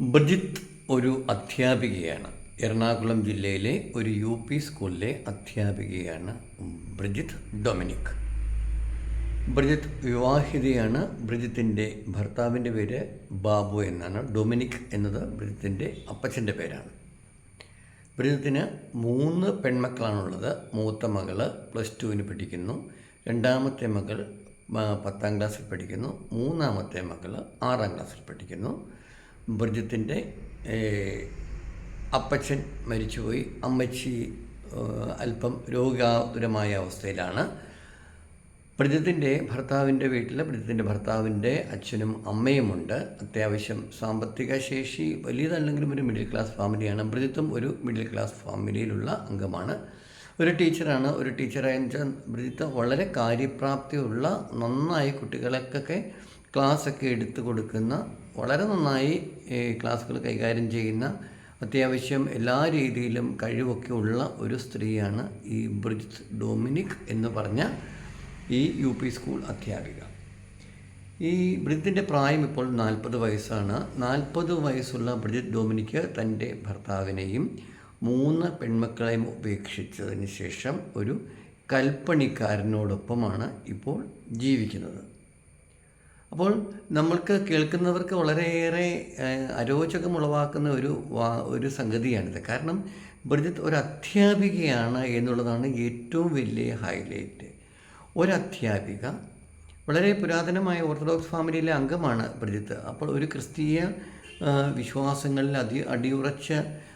ബ്രിജിത്ത് ഒരു അധ്യാപികയാണ്. എറണാകുളം ജില്ലയിലെ ഒരു യു പി സ്കൂളിലെ അധ്യാപികയാണ് ബ്രിജിത്ത് ഡൊമിനിക്. ബ്രിജിത്ത് വിവാഹിതയാണ്. ബ്രിജിത്തിന്റെ ഭർത്താവിന്റെ പേര് ബാബു എന്നാണ്. ഡൊമിനിക് എന്നത് ബ്രിജിത്തിന്റെ അപ്പച്ചന്റെ പേരാണ്. ബ്രിജിത്തിന് മൂന്ന് പെൺമക്കളാണുള്ളത്. മൂത്ത മകൾ പ്ലസ് ടുവിന് പഠിക്കുന്നു. രണ്ടാമത്തെ മകൾ പത്താം ക്ലാസ്സിൽ പഠിക്കുന്നു. മൂന്നാമത്തെ മകൾ ആറാം ക്ലാസ്സിൽ പഠിക്കുന്നു. ബ്രിജിത്തിന്റെ അപ്പച്ചൻ മരിച്ചുപോയി. അമ്മച്ചി അല്പം രോഗാതുരമായ അവസ്ഥയിലാണ്. പ്രജത്തിന്റെ ഭർത്താവിന്റെ വീട്ടിൽ പ്രജത്തിന്റെ ഭർത്താവിന്റെ അച്ഛനും അമ്മയുമുണ്ട്. അത്യാവശ്യം സാമ്പത്തിക ശേഷി വലിയതല്ലെങ്കിലും ഒരു മിഡിൽ ക്ലാസ് ഫാമിലിയാണ് ബ്രിജിത്തും ഒരു മിഡിൽ ക്ലാസ് ഫാമിലിയിലുള്ള അംഗമാണ്. ഒരു ടീച്ചറാണ്. ഒരു ടീച്ചറായ വെച്ചാൽ ബ്രിജിത്ത് വളരെ കാര്യപ്രാപ്തിയുള്ള നന്നായി കുട്ടികൾക്കൊക്കെ ക്ലാസ്സൊക്കെ എടുത്തു കൊടുക്കുന്ന വളരെ നന്നായി ക്ലാസ്സുകൾ കൈകാര്യം ചെയ്യുന്ന അത്യാവശ്യം എല്ലാ രീതിയിലും കഴിവൊക്കെ ഉള്ള ഒരു സ്ത്രീയാണ് ഈ ബ്രിജിത്ത് ഡൊമിനിക് എന്ന് പറഞ്ഞ ഈ യു പി സ്കൂൾ അധ്യാപിക. ഈ ബ്രിജിത്തിന്റെ പ്രായം ഇപ്പോൾ നാൽപ്പത് വയസ്സാണ്. നാൽപ്പത് വയസ്സുള്ള ബ്രിജിത്ത് ഡൊമിനിക്ക് തന്റെ ഭർത്താവിനെയും മൂന്ന് പെൺമക്കളെയും ഉപേക്ഷിച്ചതിന് ശേഷം ഒരു കൽപ്പണിക്കാരനോടൊപ്പമാണ് ഇപ്പോൾ ജീവിക്കുന്നത്. അപ്പോൾ നമ്മൾക്ക് കേൾക്കുന്നവർക്ക് വളരെയേറെ അരോചകമുളവാക്കുന്ന ഒരു ഒരു സംഗതിയാണിത്. കാരണം ബ്രിജിത്ത് ഒരു അധ്യാപികയാണ് എന്നുള്ളതാണ് ഏറ്റവും വലിയ ഹൈലൈറ്റ്. ഒരു വളരെ പുരാതനമായ ഓർത്തഡോക്സ് ഫാമിലിയിലെ അംഗമാണ് ബ്രിജിത്ത് അപ്പോൾ ഒരു ക്രിസ്തീയ വിശ്വാസങ്ങളിൽ അതി അടിയുറച്ച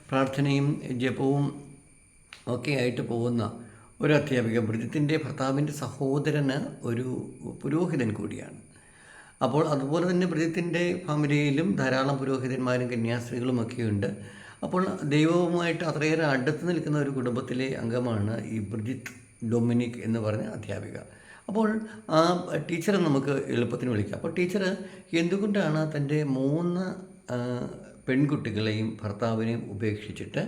പ്രാർത്ഥനയും ജപവും ഒക്കെ ആയിട്ട് പോകുന്ന ഒരു അധ്യാപിക. ബ്രിജിത്തിന്റെ ഭർത്താവിന്റെ സഹോദരന് ഒരു പുരോഹിതൻ കൂടിയാണ്. അപ്പോൾ അതുപോലെ തന്നെ പ്രതിത്തിന്റെ ഫാമിലിയിലും ധാരാളം പുരോഹിതന്മാരും കന്യാസ്ത്രീകളും ഒക്കെയുണ്ട്. അപ്പോൾ ദൈവവുമായിട്ട് അത്രയേറെ അടുത്ത് നിൽക്കുന്ന ഒരു കുടുംബത്തിലെ അംഗമാണ് ഈ ബ്രിജിത്ത് ഡൊമിനിക് എന്ന് പറഞ്ഞ അധ്യാപിക. അപ്പോൾ ആ ടീച്ചറെ നമുക്ക് എളുപ്പത്തിന് വിളിക്കാം. അപ്പോൾ ടീച്ചർ എന്തുകൊണ്ടാണ് തന്റെ മൂന്ന് പെൺകുട്ടികളെയും ഭർത്താവിനെയും ഉപേക്ഷിച്ചിട്ട്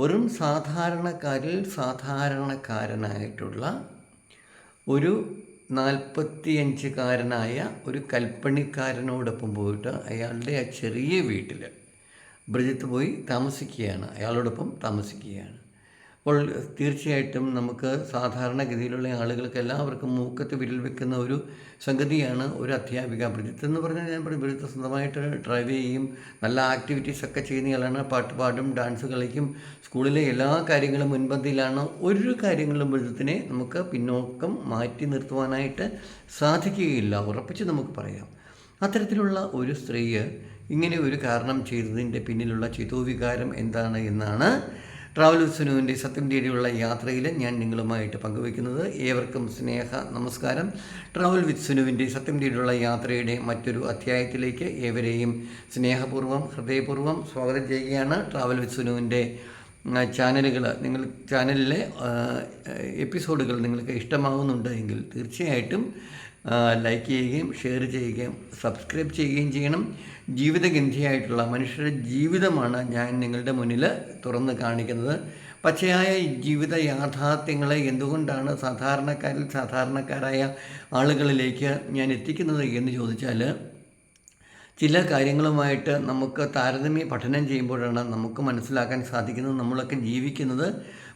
വെറും സാധാരണക്കാരിൽ സാധാരണക്കാരനായിട്ടുള്ള ഒരു നാൽപ്പത്തിയഞ്ചുകാരനായ ഒരു കൽപ്പണിക്കാരനോടൊപ്പം പോയിട്ട് അയാളുടെ ആ ചെറിയ വീട്ടിൽ ബ്രിജിത്ത് പോയി താമസിക്കുകയാണ്. അയാളോടൊപ്പം താമസിക്കുകയാണ്. അപ്പോൾ തീർച്ചയായിട്ടും നമുക്ക് സാധാരണഗതിയിലുള്ള ആളുകൾക്ക് എല്ലാവർക്കും മൂക്കത്ത് വിരൽ വെക്കുന്ന ഒരു സംഗതിയാണ് ഒരു അധ്യാപിക ബ്രിജിത്ത് എന്ന് പറഞ്ഞാൽ ഞാൻ പറയും ബ്രിജിത്ത് സ്വന്തമായിട്ട് ഡ്രൈവ് ചെയ്യും നല്ല ആക്ടിവിറ്റീസ് ഒക്കെ ചെയ്യുന്നയാളാണ് പാട്ട് പാടും ഡാൻസ് കളിക്കും. സ്കൂളിലെ എല്ലാ കാര്യങ്ങളും മുൻപന്തിയിലാണ്. ഒരു കാര്യങ്ങളും ബ്രിജിത്തിനെ നമുക്ക് പിന്നോക്കം മാറ്റി നിർത്തുവാനായിട്ട് സാധിക്കുകയില്ല ഉറപ്പിച്ച് നമുക്ക് പറയാം. അത്തരത്തിലുള്ള ഒരു സ്ത്രീയെ ഇങ്ങനെ ഒരു കാരണം ചെയ്തതിന്റെ പിന്നിലുള്ള ചിതോവികാരം എന്താണ് എന്നാണ് ട്രാവൽ വിസ്നുവിന്റെ സത്യം തേടിയുള്ള യാത്രയിൽ ഞാൻ നിങ്ങളുമായിട്ട് പങ്കുവയ്ക്കുന്നത് ഏവർക്കും സ്നേഹ നമസ്കാരം. ട്രാവൽ വിത്ത് വിസ്നുവിന്റെ സത്യം തേടിയുള്ള യാത്രയുടെ മറ്റൊരു അധ്യായത്തിലേക്ക് ഏവരെയും സ്നേഹപൂർവം ഹൃദയപൂർവം സ്വാഗതം ചെയ്യുകയാണ്. ട്രാവൽ വിത്ത് വിസ്നുവിന്റെ ചാനലുകൾ നിങ്ങൾ ചാനലിലെ എപ്പിസോഡുകൾ നിങ്ങൾക്ക് ഇഷ്ടമാകുന്നുണ്ട് എങ്കിൽ തീർച്ചയായിട്ടും ലൈക്ക് ചെയ്യുകയും ഷെയർ ചെയ്യുകയും സബ്സ്ക്രൈബ് ചെയ്യുകയും ചെയ്യണം. ജീവിതഗന്ധിയായിട്ടുള്ള മനുഷ്യരുടെ ജീവിതമാണ് ഞാൻ നിങ്ങളുടെ മുന്നിൽ തുറന്ന് കാണിക്കുന്നത്. പച്ചയായ ജീവിത യാഥാർത്ഥ്യങ്ങളെ എന്തുകൊണ്ടാണ് സാധാരണക്കാരിൽ സാധാരണക്കാരായ ആളുകളിലേക്ക് ഞാൻ എത്തിക്കുന്നത് എന്ന് ചോദിച്ചാൽ ചില കാര്യങ്ങളുമായിട്ട് നമുക്ക് താരതമ്യ പഠനം ചെയ്യുമ്പോഴാണ് നമുക്ക് മനസ്സിലാക്കാൻ സാധിക്കുന്നത് നമ്മളൊക്കെ ജീവിക്കുന്നത്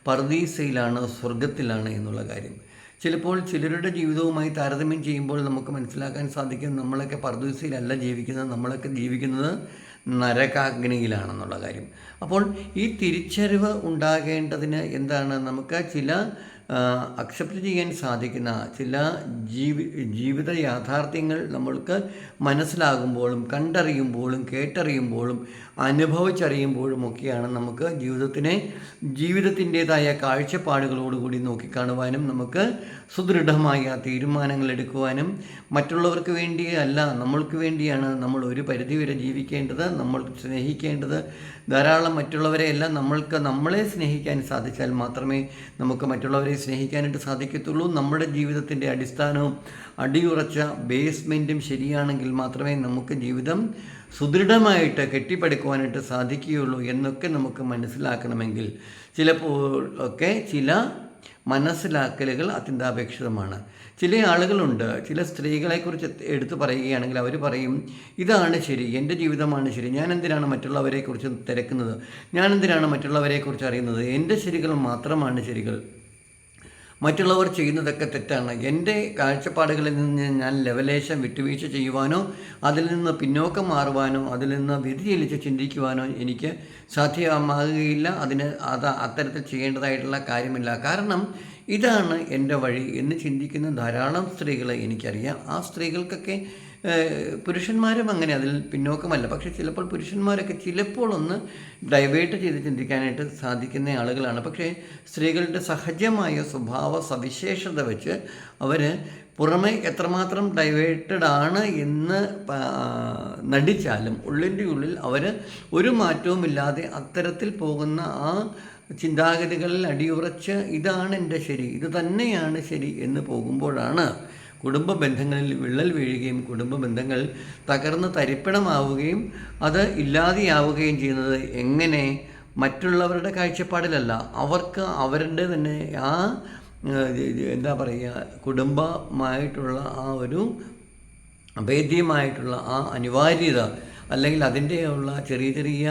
പർദീസയിലാണ് സ്വർഗത്തിലാണ് എന്നുള്ള കാര്യം. ചിലപ്പോൾ ചിലരുടെ ജീവിതവുമായി താരതമ്യം ചെയ്യുമ്പോൾ നമുക്ക് മനസ്സിലാക്കാൻ സാധിക്കും നമ്മളൊക്കെ പർദൂസയിലല്ല ജീവിക്കുന്നത് നമ്മളൊക്കെ ജീവിക്കുന്നത് നരകാഗ്നിയിലാണെന്നുള്ള കാര്യം. അപ്പോൾ ഈ തിരിച്ചറിവ് ഉണ്ടാകേണ്ടതിന് എന്താണ്? നമുക്ക് ചില അക്സെപ്റ്റ് ചെയ്യാൻ സാധിക്കുന്ന ചില ജീവി ജീവിത യാഥാർത്ഥ്യങ്ങൾ നമ്മൾക്ക് മനസ്സിലാകുമ്പോഴും കണ്ടറിയുമ്പോഴും കേട്ടറിയുമ്പോഴും അനുഭവിച്ചറിയുമ്പോഴും ഒക്കെയാണ് നമുക്ക് ജീവിതത്തിനെ ജീവിതത്തിന്റേതായ കാഴ്ചപ്പാടുകളോടുകൂടി നോക്കിക്കാണുവാനും നമുക്ക് സുദൃഢമായ തീരുമാനങ്ങൾ എടുക്കുവാനും മറ്റുള്ളവർക്ക് വേണ്ടിയല്ല നമ്മൾക്ക് വേണ്ടിയാണ് നമ്മൾ ഒരു പരിധിവരെ ജീവിക്കേണ്ടത് നമ്മൾ സ്നേഹിക്കേണ്ടത്. ധാരാളം മറ്റുള്ളവരെ എല്ലാം നമ്മൾക്ക് നമ്മളെ സ്നേഹിക്കാൻ സാധിച്ചാൽ മാത്രമേ നമുക്ക് മറ്റുള്ളവരെ സ്നേഹിക്കാനായിട്ട് സാധിക്കത്തുള്ളൂ. നമ്മുടെ ജീവിതത്തിന്റെ അടിസ്ഥാനവും അടിയുറച്ച ബേസ്മെന്റും ശരിയാണെങ്കിൽ മാത്രമേ നമുക്ക് ജീവിതം സുദൃഢമായിട്ട് കെട്ടിപ്പടുക്കുവാനായിട്ട് സാധിക്കുകയുള്ളൂ എന്നൊക്കെ നമുക്ക് മനസ്സിലാക്കണമെങ്കിൽ ചിലപ്പോൾ ഒക്കെ ചില മനസ്സിലാക്കലുകൾ അത്യന്താപേക്ഷിതമാണ്. ചില ആളുകളുണ്ട് ചില സ്ത്രീകളെക്കുറിച്ച് എടുത്തു പറയുകയാണെങ്കിൽ അവർ പറയും ഇതാണ് ശരി എന്റെ ജീവിതമാണ് ശരി ഞാൻ എന്തിനാണ് മറ്റുള്ളവരെക്കുറിച്ച് തിരക്കുന്നത്? ഞാൻ എന്തിനാണ് മറ്റുള്ളവരെക്കുറിച്ച് അറിയുന്നത്? എന്റെ ശരികൾ മാത്രമാണ് ശരികൾ. മറ്റുള്ളവർ ചെയ്യുന്നതൊക്കെ തെറ്റാണ്. എന്റെ കാഴ്ചപ്പാടുകളിൽ നിന്ന് ഞാൻ ലെവലേശം വിട്ടുവീഴ്ച ചെയ്യുവാനോ അതിൽ നിന്ന് പിന്നോക്കം മാറുവാനോ അതിൽ നിന്ന് വ്യതിചലിച്ച് ചിന്തിക്കുവാനോ എനിക്ക് സാധ്യമാകുകയില്ല. അതിന് അത് അത്തരത്തിൽ ചെയ്യേണ്ടതായിട്ടുള്ള കാര്യമില്ല. കാരണം ഇതാണ് എന്റെ വഴി എന്ന് ചിന്തിക്കുന്ന ധാരാളം സ്ത്രീകളെ എനിക്കറിയാം. ആ സ്ത്രീകൾക്കൊക്കെ പുരുഷന്മാരും അങ്ങനെ അതിൽ പിന്നോക്കമല്ല. പക്ഷേ ചിലപ്പോൾ പുരുഷന്മാരൊക്കെ ചിലപ്പോൾ ഒന്ന് ഡൈവേർട്ട് ചെയ്ത് ചിന്തിക്കാനായിട്ട് സാധിക്കുന്ന ആളുകളാണ്. പക്ഷേ സ്ത്രീകളുടെ സഹജമായ സ്വഭാവ സവിശേഷത വെച്ച് അവർ പുറമെ എത്രമാത്രം ഡൈവേർട്ടഡ് ആണ് എന്ന് നടിച്ചാലും ഉള്ളിന്റെ ഉള്ളിൽ അവർ ഒരു മാറ്റവുമില്ലാതെ അത്തരത്തിൽ പോകുന്ന ആ ചിന്താഗതികളിൽ അടിയുറച്ച് ഇതാണ് എന്റെ ശരി ഇത് തന്നെയാണ് ശരി എന്ന് പോകുമ്പോഴാണ് കുടുംബ ബന്ധങ്ങളിൽ വിള്ളൽ വീഴുകയും കുടുംബ ബന്ധങ്ങൾ തകർന്ന് തരിപ്പണമാവുകയും അത് ഇല്ലാതെയാവുകയും ചെയ്യുന്നത് എങ്ങനെ? മറ്റുള്ളവരുടെ കാഴ്ചപ്പാടിലല്ല. അവർക്ക് അവരുടെ തന്നെ ആ എന്താ പറയുക കുടുംബമായിട്ടുള്ള ആ ഒരു അഭേദ്യമായിട്ടുള്ള ആ അനിവാര്യത അല്ലെങ്കിൽ അതിന്റെയുള്ള ചെറിയ ചെറിയ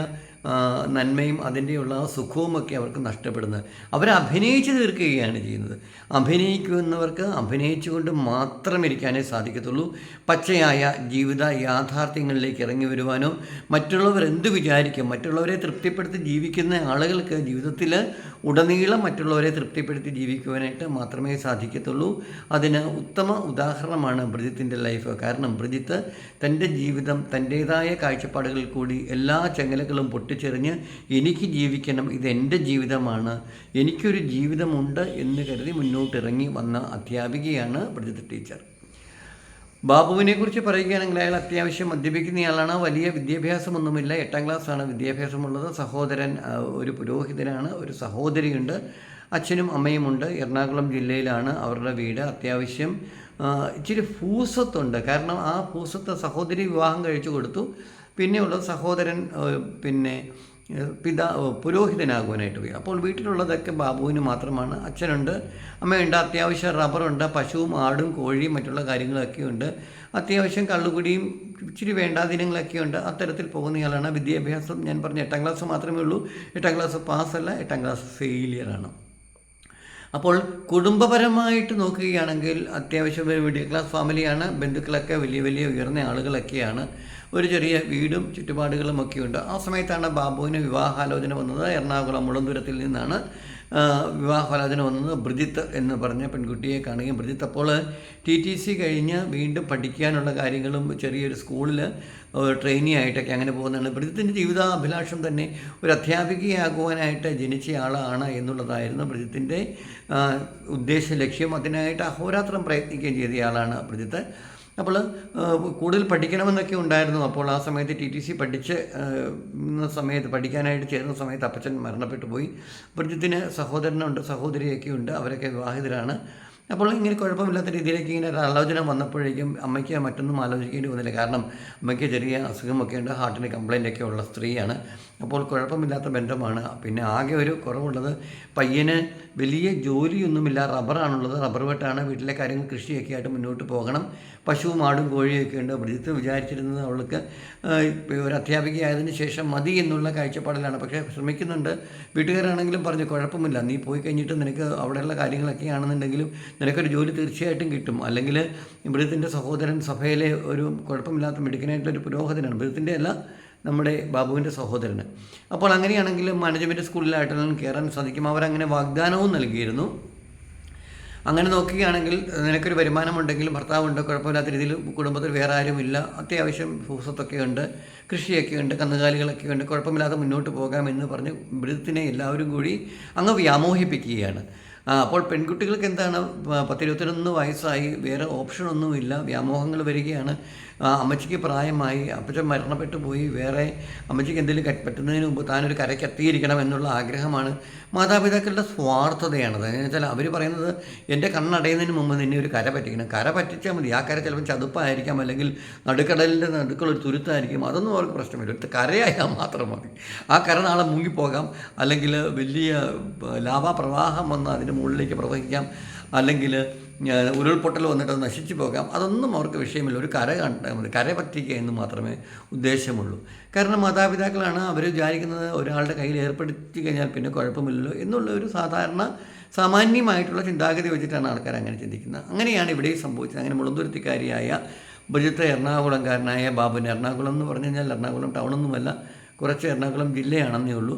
നന്മയും അതിന്റെയുള്ള സുഖവുമൊക്കെ അവർക്ക് നഷ്ടപ്പെടുന്നത്. അവർ അഭിനയിച്ച് തീർക്കുകയാണ് ചെയ്യുന്നത്. അഭിനയിക്കുന്നവർക്ക് അഭിനയിച്ചുകൊണ്ട് മാത്രം ഇരിക്കാനേ സാധിക്കത്തുള്ളൂ. പച്ചയായ ജീവിത യാഥാർത്ഥ്യങ്ങളിലേക്ക് ഇറങ്ങി വരുവാനോ മറ്റുള്ളവർ എന്ത് വിചാരിക്കും? മറ്റുള്ളവരെ തൃപ്തിപ്പെടുത്തി ജീവിക്കുന്ന ആളുകൾക്ക് ജീവിതത്തിൽ ഉടനീളം മറ്റുള്ളവരെ തൃപ്തിപ്പെടുത്തി ജീവിക്കുവാനായിട്ട് മാത്രമേ സാധിക്കത്തുള്ളൂ. അതിന് ഉത്തമ ഉദാഹരണമാണ് ബ്രിജിത്തിന്റെ ലൈഫ് കാരണം ബ്രിജിത്ത് തന്റെ ജീവിതം തന്റേതായ കാഴ്ചപ്പാടുകളിൽ കൂടി എല്ലാ ചെങ്ങലകളും പൊട്ടിച്ചെറിഞ്ഞ് എനിക്ക് ജീവിക്കണം ഇതെന്റെ ജീവിതമാണ് എനിക്കൊരു ജീവിതമുണ്ട് എന്ന് കരുതി മുന്നോട്ടിറങ്ങി വന്ന അധ്യാപികയാണ് ബ്രിജിത്ത് ടീച്ചർ. ബാബുവിനെ കുറിച്ച് പറയുകയാണെങ്കിൽ അയാൾ അത്യാവശ്യം മദ്യപിക്കുന്നയാളാണ് വലിയ വിദ്യാഭ്യാസമൊന്നുമില്ല എട്ടാം ക്ലാസ്സാണ് വിദ്യാഭ്യാസമുള്ളത് സഹോദരൻ ഒരു പുരോഹിതനാണ് ഒരു സഹോദരിയുണ്ട് അച്ഛനും അമ്മയുമുണ്ട് എറണാകുളം ജില്ലയിലാണ് അവരുടെ വീട് അത്യാവശ്യം ഇച്ചിരി ഭൂസത്തുണ്ട് കാരണം ആ ഭൂസത്ത് സഹോദരി വിവാഹം കഴിച്ചു കൊടുത്തു പിന്നെയുള്ളത് സഹോദരൻ പിന്നെ പിതാ പുരോഹിതനാകുവാനായിട്ട് പോയി അപ്പോൾ വീട്ടിലുള്ളതൊക്കെ ബാബുവിന് മാത്രമാണ്. അച്ഛനുണ്ട്. അമ്മയുണ്ട്. അത്യാവശ്യം റബ്ബറുണ്ട്. പശുവും ആടും കോഴിയും മറ്റുള്ള കാര്യങ്ങളൊക്കെ ഉണ്ട്. അത്യാവശ്യം കള്ളുകുടിയും ഇച്ചിരി വേണ്ടാദിനങ്ങളൊക്കെ ഉണ്ട് അത്തരത്തിൽ പോകുന്നയാളാണ് വിദ്യാഭ്യാസം. ഞാൻ പറഞ്ഞ എട്ടാം ക്ലാസ് മാത്രമേ ഉള്ളൂ. എട്ടാം ക്ലാസ് പാസ്സല്ല. എട്ടാം ക്ലാസ് ഫെയിലിയറാണ്. അപ്പോൾ കുടുംബപരമായിട്ട് നോക്കുകയാണെങ്കിൽ അത്യാവശ്യം ഒരു മിഡിൽ ക്ലാസ് ഫാമിലിയാണ് ബന്ധുക്കളൊക്കെ വലിയ വലിയ ഉയർന്ന ആളുകളൊക്കെയാണ്. ഒരു ചെറിയ വീടും ചുറ്റുപാടുകളും ഒക്കെ ഉണ്ട് ആ സമയത്താണ് ബാബുവിന് വിവാഹാലോചന വന്നത്. എറണാകുളം മുളന്തുരത്തിൽ നിന്നാണ്. ആ, വിവാഹാലോചന വന്നത് ബ്രിജിത്ത് എന്ന് പറഞ്ഞ പെൺകുട്ടിയെ കാണുകയും ബ്രിജിത്ത് അപ്പോൾ ടി ടി സി കഴിഞ്ഞ് വീണ്ടും പഠിക്കാനുള്ള കാര്യങ്ങളും ചെറിയൊരു സ്കൂളിൽ ട്രെയിനി ആയിട്ടൊക്കെ അങ്ങനെ പോകുന്നതാണ് ബ്രിജിത്തിന്റെ ജീവിതാഭിലാഷം തന്നെ ഒരു അധ്യാപികയാകുവാനായിട്ട് ജനിച്ച ആളാണ് എന്നുള്ളതായിരുന്നു ബ്രിജിത്തിന്റെ ഉദ്ദേശ ലക്ഷ്യം. അതിനായിട്ട് അഹോരാത്രം പ്രയത്നിക്കുകയും ചെയ്തയാളാണ് ബ്രിജിത്ത്. അപ്പോൾ കൂടുതൽ പഠിക്കണമെന്നൊക്കെ ഉണ്ടായിരുന്നു. അപ്പോൾ ആ സമയത്ത് ടി ടി സി പഠിച്ച് സമയത്ത് പഠിക്കാനായിട്ട് ചേർന്ന സമയത്ത് അപ്പച്ചൻ മരണപ്പെട്ടു പോയി. ബ്രിജിത്തിന് സഹോദരനുണ്ട് സഹോദരിയൊക്കെ ഉണ്ട് അവരൊക്കെ വിവാഹിതരാണ്. അപ്പോൾ ഇങ്ങനെ കുഴപ്പമില്ലാത്ത രീതിയിലേക്ക് ഇങ്ങനെ ഒരു ആലോചന വന്നപ്പോഴേക്കും അമ്മയ്ക്ക് മറ്റൊന്നും ആലോചിക്കേണ്ടി വന്നില്ല. കാരണം അമ്മയ്ക്ക് ചെറിയ അസുഖമൊക്കെ ഉണ്ട് ഹാർട്ടിന് കംപ്ലൈന്റ് ഒക്കെ ഉള്ള സ്ത്രീയാണ്. അപ്പോൾ കുഴപ്പമില്ലാത്ത ബന്ധമാണ്. പിന്നെ ആകെ ഒരു കുറവുള്ളത് പയ്യന് വലിയ ജോലിയൊന്നുമില്ല. റബ്ബറാണുള്ളത്. റബ്ബർ വെട്ടാണ് വീട്ടിലെ കാര്യങ്ങൾ കൃഷിയൊക്കെ ആയിട്ട് മുന്നോട്ട് പോകണം. പശുവും ആടും കോഴിയൊക്കെ ഉണ്ട്. ബ്രിജിത്ത് വിചാരിച്ചിരുന്നത് അവൾക്ക് ഒരു അധ്യാപിക ഒരു അധ്യാപികയായതിനു ശേഷം മതി എന്നുള്ള കാഴ്ചപ്പാടിലാണ്. പക്ഷേ ശ്രമിക്കുന്നുണ്ട്. വീട്ടുകാരാണെങ്കിലും പറഞ്ഞു കുഴപ്പമില്ല. നീ പോയി കഴിഞ്ഞിട്ട് നിനക്ക് അവിടെയുള്ള കാര്യങ്ങളൊക്കെ ആണെന്നുണ്ടെങ്കിലും നിനക്കൊരു ജോലി തീർച്ചയായിട്ടും കിട്ടും. അല്ലെങ്കിൽ ബ്രിജിത്തിന്റെ സഹോദരൻ സഭയിലെ ഒരു കുഴപ്പമില്ലാത്ത മിടുക്കനായിട്ടുള്ള ഒരു പുരോഹിതനാണ്. ബ്രിജിത്തിന്റെ അല്ല നമ്മുടെ ബാബുവിന്റെ സഹോദരന്. അപ്പോൾ അങ്ങനെയാണെങ്കിൽ മാനേജ്മെന്റ് സ്കൂളിലായിട്ടെല്ലാം കയറാൻ സാധിക്കും. അവരങ്ങനെ വാഗ്ദാനവും നൽകിയിരുന്നു. അങ്ങനെ നോക്കുകയാണെങ്കിൽ നിനക്കൊരു വരുമാനമുണ്ടെങ്കിലും ഭർത്താവുണ്ട് കുഴപ്പമില്ലാത്ത രീതിയിൽ കുടുംബത്തിൽ വേറെ ആരുമില്ല. അത്യാവശ്യം ഭൂസത്തൊക്കെ ഉണ്ട് കൃഷിയൊക്കെ ഉണ്ട് കന്നുകാലികളൊക്കെ ഉണ്ട്. കുഴപ്പമില്ലാതെ മുന്നോട്ട് പോകാം എന്ന് പറഞ്ഞ് മൃതത്തിനെ എല്ലാവരും കൂടി അങ്ങ് വ്യാമോഹിപ്പിക്കുകയാണ്. അപ്പോൾ പെൺകുട്ടികൾക്ക് എന്താണ് പ- പത്തിരുപത്തിരൊന്ന് വയസ്സായി വേറെ ഓപ്ഷനൊന്നുമില്ല. വ്യാമോഹങ്ങൾ വരികയാണ്. അമ്മച്ചിക്ക് പ്രായമായി. അപ്പച്ചൻ മരണപ്പെട്ടു പോയി. വേറെ അമ്മച്ചിക്ക് എന്തെങ്കിലും പറ്റുന്നതിന് മുമ്പ് താനൊരു കരയ്ക്ക് എത്തിയിരിക്കണം എന്നുള്ള ആഗ്രഹമാണ് മാതാപിതാക്കളുടെ സ്വാർത്ഥതയാണത്. എന്ന് വെച്ചാൽ അവർ പറയുന്നത് എന്റെ കണ്ണടയുന്നതിന് മുമ്പ് നിന്നെ ഒരു കര പറ്റിക്കണം. കര പറ്റിച്ചാൽ മതി. ആ കര ചിലപ്പോൾ ചതുപ്പായിരിക്കാം. അല്ലെങ്കിൽ നടുക്കടലിന്റെ നടുക്കുള്ള ഒരു തുരുത്തായിരിക്കും. അതൊന്നും അവർക്ക് പ്രശ്നമില്ല. ഒരു കരയായാൽ മാത്രം മതി. ആ കര നാളെ മുങ്ങിപ്പോകാം. അല്ലെങ്കിൽ വലിയ ലാഭാപ്രവാഹം വന്ന് അതിന്റെ മുകളിലേക്ക് പ്രവഹിക്കാം. അല്ലെങ്കിൽ ഉരുൾപൊട്ടൽ വന്നിട്ട് അത് നശിച്ചു പോകാം. അതൊന്നും അവർക്ക് വിഷയമില്ല. ഒരു കര കണ്ടാൽ മതി കര പറ്റിക്കുക എന്ന് മാത്രമേ ഉദ്ദേശമുള്ളൂ. കാരണം മാതാപിതാക്കളാണ് അവർ വിചാരിക്കുന്നത് ഒരാളുടെ കയ്യിൽ ഏർപ്പെടുത്തി കഴിഞ്ഞാൽ പിന്നെ കുഴപ്പമില്ലല്ലോ എന്നുള്ള ഒരു സാധാരണ സാമാന്യമായിട്ടുള്ള ചിന്താഗതി വെച്ചിട്ടാണ് ആൾക്കാർ അങ്ങനെ ചിന്തിക്കുന്നത്. അങ്ങനെയാണ് ഇവിടെയും സംഭവിച്ചത്. അങ്ങനെ മുളന്തുരുത്തിക്കാരിയായ ബജിത്ത് എറണാകുളംകാരനായ ബാബുൻ എറണാകുളം എന്ന് പറഞ്ഞു കഴിഞ്ഞാൽ എറണാകുളം ടൗണൊന്നുമല്ല കുറച്ച് എറണാകുളം ജില്ലയാണെന്നേ ഉള്ളൂ.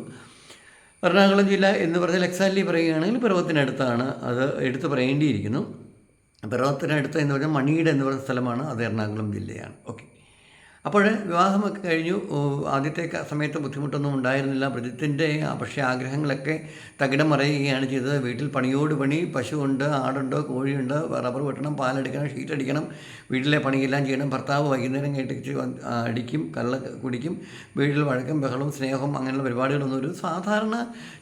എറണാകുളം ജില്ല എന്ന് പറഞ്ഞാൽ എക്സാക്ട്ലി പറയുകയാണെങ്കിൽ പിറവത്തിനടുത്താണ് അത് എടുത്ത് പറയേണ്ടിയിരിക്കുന്നു. പിറവത്തിനടുത്ത് എന്ന് പറഞ്ഞാൽ മണിയുടെ എന്ന് പറയുന്ന സ്ഥലമാണ് അത് എറണാകുളം ജില്ലയാണ്. ഓക്കെ. അപ്പോൾ വിവാഹമൊക്കെ കഴിഞ്ഞു. ആദ്യത്തെ സമയത്ത് ബുദ്ധിമുട്ടൊന്നും ഉണ്ടായിരുന്നില്ല. പ്രതിത്തിന്റെ പക്ഷേ ആഗ്രഹങ്ങളൊക്കെ തകിടം മറയുകയാണ് ചെയ്തത്. വീട്ടിൽ പണിയോട് പണി പശുവുണ്ട് ആടുണ്ട് കോഴിയുണ്ട് റബ്ബർ വെട്ടണം പാലടിക്കണം ഷീറ്റ് അടിക്കണം വീട്ടിലെ പണിയെല്ലാം ചെയ്യണം. ഭർത്താവ് വൈകുന്നേരം കേട്ടിച്ച് അടിക്കും കള്ള കുടിക്കും വീട്ടിൽ വഴക്കും ബഹളവും സ്നേഹവും അങ്ങനെയുള്ള പരിപാടികളൊന്നും ഒരു സാധാരണ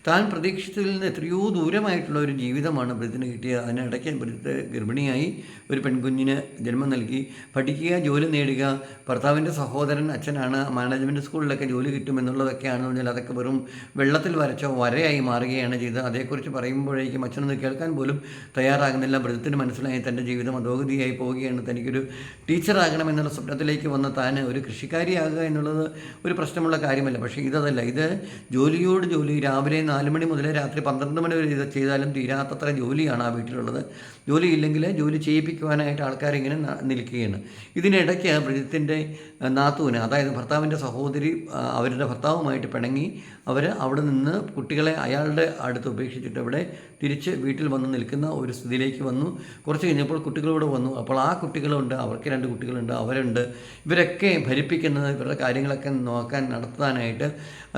താൻ പ്രതീക്ഷിച്ചതിൽ നിന്ന് എത്രയോ ദൂരമായിട്ടുള്ള ഒരു ജീവിതമാണ് പ്രതിന് കിട്ടിയത്. അതിനിടയ്ക്ക് ബ്രിത്ത് ഗർഭിണിയായി ഒരു പെൺകുഞ്ഞിന് ജന്മം നൽകി. പഠിക്കുക ജോലി നേടുക ഭർത്താവിന്റെ സഹോദരൻ അച്ഛനാണ് മാനേജ്മെന്റ് സ്കൂളിലൊക്കെ ജോലി കിട്ടുമെന്നുള്ളതൊക്കെയാണെന്ന് പറഞ്ഞാൽ അതൊക്കെ വെറും വെള്ളത്തിൽ വരച്ച വരയായി മാറുകയാണ് ചെയ്തത്. അതേക്കുറിച്ച് പറയുമ്പോഴേക്കും അച്ഛനൊന്ന് കേൾക്കാൻ പോലും തയ്യാറാകുന്നില്ല. വൃദ്ധത്തിന് മനസ്സിലായി തന്റെ ജീവിതം അധോഗതിയായി പോവുകയാണ്. തനിക്കൊരു ടീച്ചറാകണമെന്നുള്ള സ്വപ്നത്തിലേക്ക് വന്ന താൻ ഒരു കൃഷിക്കാരിയാകുക എന്നുള്ളത് ഒരു പ്രശ്നമുള്ള കാര്യമല്ല. പക്ഷേ ഇതല്ല. ഇത് ജോലിയോട് ജോലി രാവിലെ നാല് മണി മുതൽ രാത്രി പന്ത്രണ്ട് മണി വരെ ചെയ്താലും തീരാത്തത്ര ജോലിയാണ് ആ വീട്ടിലുള്ളത്. ജോലിയില്ലെങ്കിൽ ജോലി ചെയ്യിപ്പിക്കുവാനായിട്ട് ആൾക്കാരിങ്ങനെ നിൽക്കുകയാണ്. ഇതിനിടയ്ക്ക് ബ്രിജിത്തിന്റെ നാത്തൂന് അതായത് ഭർത്താവിന്റെ സഹോദരി അവരുടെ ഭർത്താവുമായിട്ട് പിണങ്ങി അവർ അവിടെ നിന്ന് കുട്ടികളെ അയാളുടെ അടുത്ത് ഉപേക്ഷിച്ചിട്ട് അവിടെ തിരിച്ച് വീട്ടിൽ വന്ന് നിൽക്കുന്ന ഒരു സ്ഥിതിയിലേക്ക് വന്നു. കുറച്ച് കഴിഞ്ഞപ്പോൾ കുട്ടികളോട് വന്നു. അപ്പോൾ ആ കുട്ടികളുണ്ട് അവർക്ക് രണ്ട് കുട്ടികളുണ്ട് അവരുണ്ട്. ഇവരൊക്കെ ഭരിപ്പിക്കുന്നത് ഇവരുടെ കാര്യങ്ങളൊക്കെ നോക്കാൻ നടത്താനായിട്ട്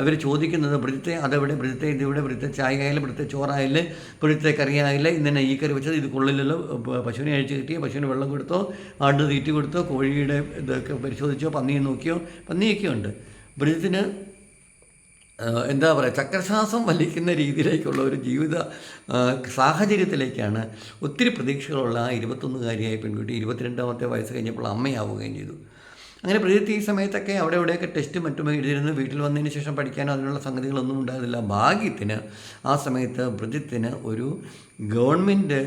അവർ ചോദിക്കുന്നത് ബ്രിജത്തെ അതെവിടെ ബ്രിജത്തെ ഇതിവിടെ ബ്രിജത്തെ ചായ ആയാലും ബ്രിജത്തെ ചോറായാലും ബ്രിജത്തെ കറിയായില്ല ഇന്നെ ഈ കറി വെച്ചത് ഇത് കൊള്ളില്ലല്ലോ. പശുവിനെ അഴിച്ച് കിട്ടിയോ? പശുവിന് വെള്ളം കൊടുത്തോ? ആട് തീറ്റി കൊടുത്തോ? കോഴിയുടെ ഇതൊക്കെ പരിശോധിച്ചോ? പന്നിയെ നോക്കിയോ? പന്നിയൊക്കെ ഉണ്ട്. ബ്രിജത്തിന് എന്താ പറയുക ചക്രശ്വാസം വലിക്കുന്ന രീതിയിലേക്കുള്ള ഒരു ജീവിത സാഹചര്യത്തിലേക്കാണ് ഒത്തിരി പ്രതീക്ഷകളുള്ള ആ ഇരുപത്തൊന്നുകാരിയായ പെൺകുട്ടി ഇരുപത്തിരണ്ടാമത്തെ വയസ്സ് കഴിഞ്ഞപ്പോൾ അമ്മയാവുകയും ചെയ്തു. അങ്ങനെ പ്രീതി ഈ സമയത്തൊക്കെ അവിടെ ഇവിടെയൊക്കെ ടെസ്റ്റും മറ്റും എഴുതിയിരുന്ന് വീട്ടിൽ വന്നതിന് ശേഷം പഠിക്കാനോ അതിനുള്ള സംഗതികളൊന്നും ഉണ്ടായിരുന്നില്ല. ഭാഗ്യത്തിന് ആ സമയത്ത് പ്രതിത്തിന് ഒരു ഗവൺമെന്റ്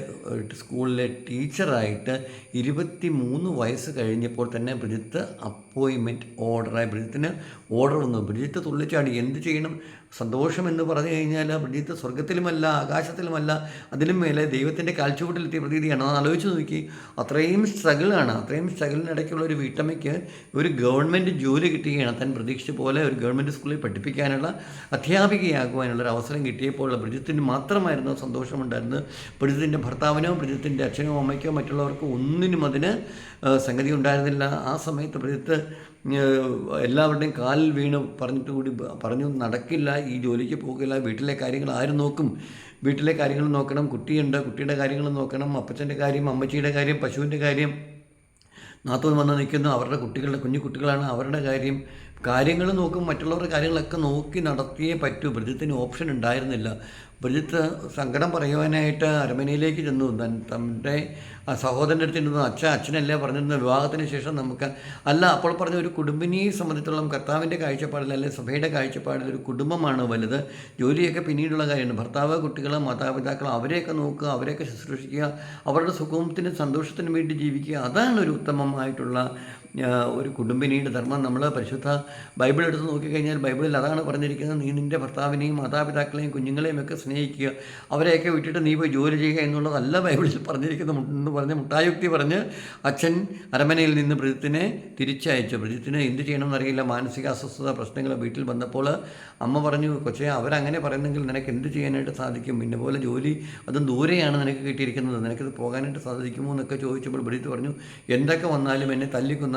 സ്കൂളിലെ ടീച്ചറായിട്ട് ഇരുപത്തി മൂന്ന് വയസ്സ് കഴിഞ്ഞപ്പോൾ തന്നെ ബ്രിജിത്ത് അപ്പോയിൻമെന്റ് ഓർഡറായി ബ്രിജിത്തിന് ഓർഡർ വന്നു. ബ്രിജിത്ത് തുള്ളിച്ചാടി എന്ത് ചെയ്യണം? സന്തോഷം എന്ന് പറഞ്ഞു കഴിഞ്ഞാൽ ബ്രിജിത്ത് സ്വർഗത്തിലുമല്ല ആകാശത്തിലുമല്ല അതിലും മേലെ ദൈവത്തിന്റെ കാൽച്ചുവട്ടിലെത്തിയ പ്രതീതിയാണ് അത് ആലോചിച്ച് നോക്കി. അത്രയും സ്ട്രഗിളാണ് അത്രയും സ്ട്രഗിളിനിടയ്ക്കുള്ള ഒരു വീട്ടമ്മയ്ക്ക് ഒരു ഗവൺമെന്റ് ജോലി കിട്ടുകയാണ്. താൻ പ്രതീക്ഷിച്ച പോലെ ഒരു ഗവൺമെന്റ് സ്കൂളിൽ പഠിപ്പിക്കാനുള്ള അധ്യാപികയാകുവാനുള്ള ഒരു അവസരം കിട്ടിയപ്പോൾ പ്രജിത്തിന് മാത്രമായിരുന്നു സന്തോഷമുണ്ടായിരുന്നു പ്രജിത്തിന്റെ ഭർത്താവിനോ പ്രജിത്തിന്റെ അച്ഛനോ അമ്മയ്ക്കോ മറ്റുള്ളവർക്കോ ഒന്നിനും അതിന് സംഗതി ഉണ്ടായിരുന്നില്ല. ആ സമയത്ത് ബ്രിജിത്ത് ഏഹ്, എല്ലാവരുടെയും കാലിൽ വീണ് പറഞ്ഞിട്ട് കൂടി പറഞ്ഞു നടക്കില്ല ഈ ജോലിക്ക് പോകില്ല വീട്ടിലെ കാര്യങ്ങൾ ആരും നോക്കും? വീട്ടിലെ കാര്യങ്ങൾ നോക്കണം കുട്ടിയുണ്ട് കുട്ടിയുടെ കാര്യങ്ങൾ നോക്കണം അപ്പച്ചന്റെ കാര്യം അമ്മച്ചിയുടെ കാര്യം പശുവിന്റെ കാര്യം. നാത്തൂൻ വന്ന് നിൽക്കുന്നു അവരുടെ കുട്ടികളുടെ കുഞ്ഞു കുട്ടികളാണ് അവരുടെ കാര്യം. കാര്യങ്ങൾ നോക്കും മറ്റുള്ളവരുടെ കാര്യങ്ങളൊക്കെ നോക്കി നടത്തിയേ പറ്റൂ. ബ്രജിത്തിന് ഓപ്ഷൻ ഉണ്ടായിരുന്നില്ല. ബ്രജിത്ത് സങ്കടം പറയുവാനായിട്ട് അരമനയിലേക്ക് ചെന്നു. തൻ തന്റെ സഹോദരന്റെ അടുത്ത് ചെന്നു അച്ഛൻ അച്ഛനല്ലേ പറഞ്ഞിരുന്ന വിവാഹത്തിന് ശേഷം നമുക്ക് അല്ല അപ്പോൾ പറഞ്ഞ ഒരു കുടുംബിനിയെ സംബന്ധിച്ചിടത്തോളം കർത്താവിന്റെ കാഴ്ചപ്പാടിൽ അല്ലെങ്കിൽ സഭയുടെ കാഴ്ചപ്പാടിൽ ഒരു കുടുംബമാണ് വലുത്. ജോലിയൊക്കെ പിന്നീടുള്ള കാര്യമാണ്. ഭർത്താവ് കുട്ടികൾ മാതാപിതാക്കൾ അവരെയൊക്കെ നോക്കുക അവരെയൊക്കെ ശുശ്രൂഷിക്കുക അവരുടെ സുഖത്തിനും സന്തോഷത്തിനും വേണ്ടി ജീവിക്കുക. അതാണ് ഒരു ഉത്തമമായിട്ടുള്ള ഒരു കുടുംബിനിയുടെ ധർമ്മം നമ്മൾ പരിശുദ്ധ ബൈബിൾ എടുത്ത് നോക്കിക്കഴിഞ്ഞാൽ ബൈബിളിൽ അതാണ് പറഞ്ഞിരിക്കുന്നത്. നീ നിന്റെ ഭർത്താവിനെയും മാതാപിതാക്കളെയും കുഞ്ഞുങ്ങളെയും ഒക്കെ സ്നേഹിക്കുക. അവരെയൊക്കെ വിട്ടിട്ട് നീ പോയി ജോലി ചെയ്യുക എന്നുള്ളതല്ല ബൈബിളിൽ പറഞ്ഞിരിക്കുന്ന എന്ന് പറഞ്ഞ് മുട്ടായുക്തി പറഞ്ഞ് അച്ഛൻ അരമനയിൽ നിന്ന് പ്രജിത്തിനെ തിരിച്ചയച്ചു. പ്രജിത്തിനെ എന്ത് ചെയ്യണമെന്നറിയില്ല മാനസിക അസ്വസ്ഥത പ്രശ്നങ്ങൾ വീട്ടിൽ വന്നപ്പോൾ അമ്മ പറഞ്ഞു കൊച്ചേ അവരങ്ങനെ പറയുന്നെങ്കിൽ നിനക്ക് എന്ത് ചെയ്യാനായിട്ട് സാധിക്കും? പിന്നെ പോലെ ജോലി അതും ദൂരെയാണ് നിനക്ക് കിട്ടിയിരിക്കുന്നത്. നിനക്കിത് പോകാനായിട്ട് സാധിക്കുമോ? എന്നൊക്കെ ചോദിച്ചപ്പോൾ ബ്രിജിത്ത് പറഞ്ഞു എന്തൊക്കെ വന്നാലും എന്നെ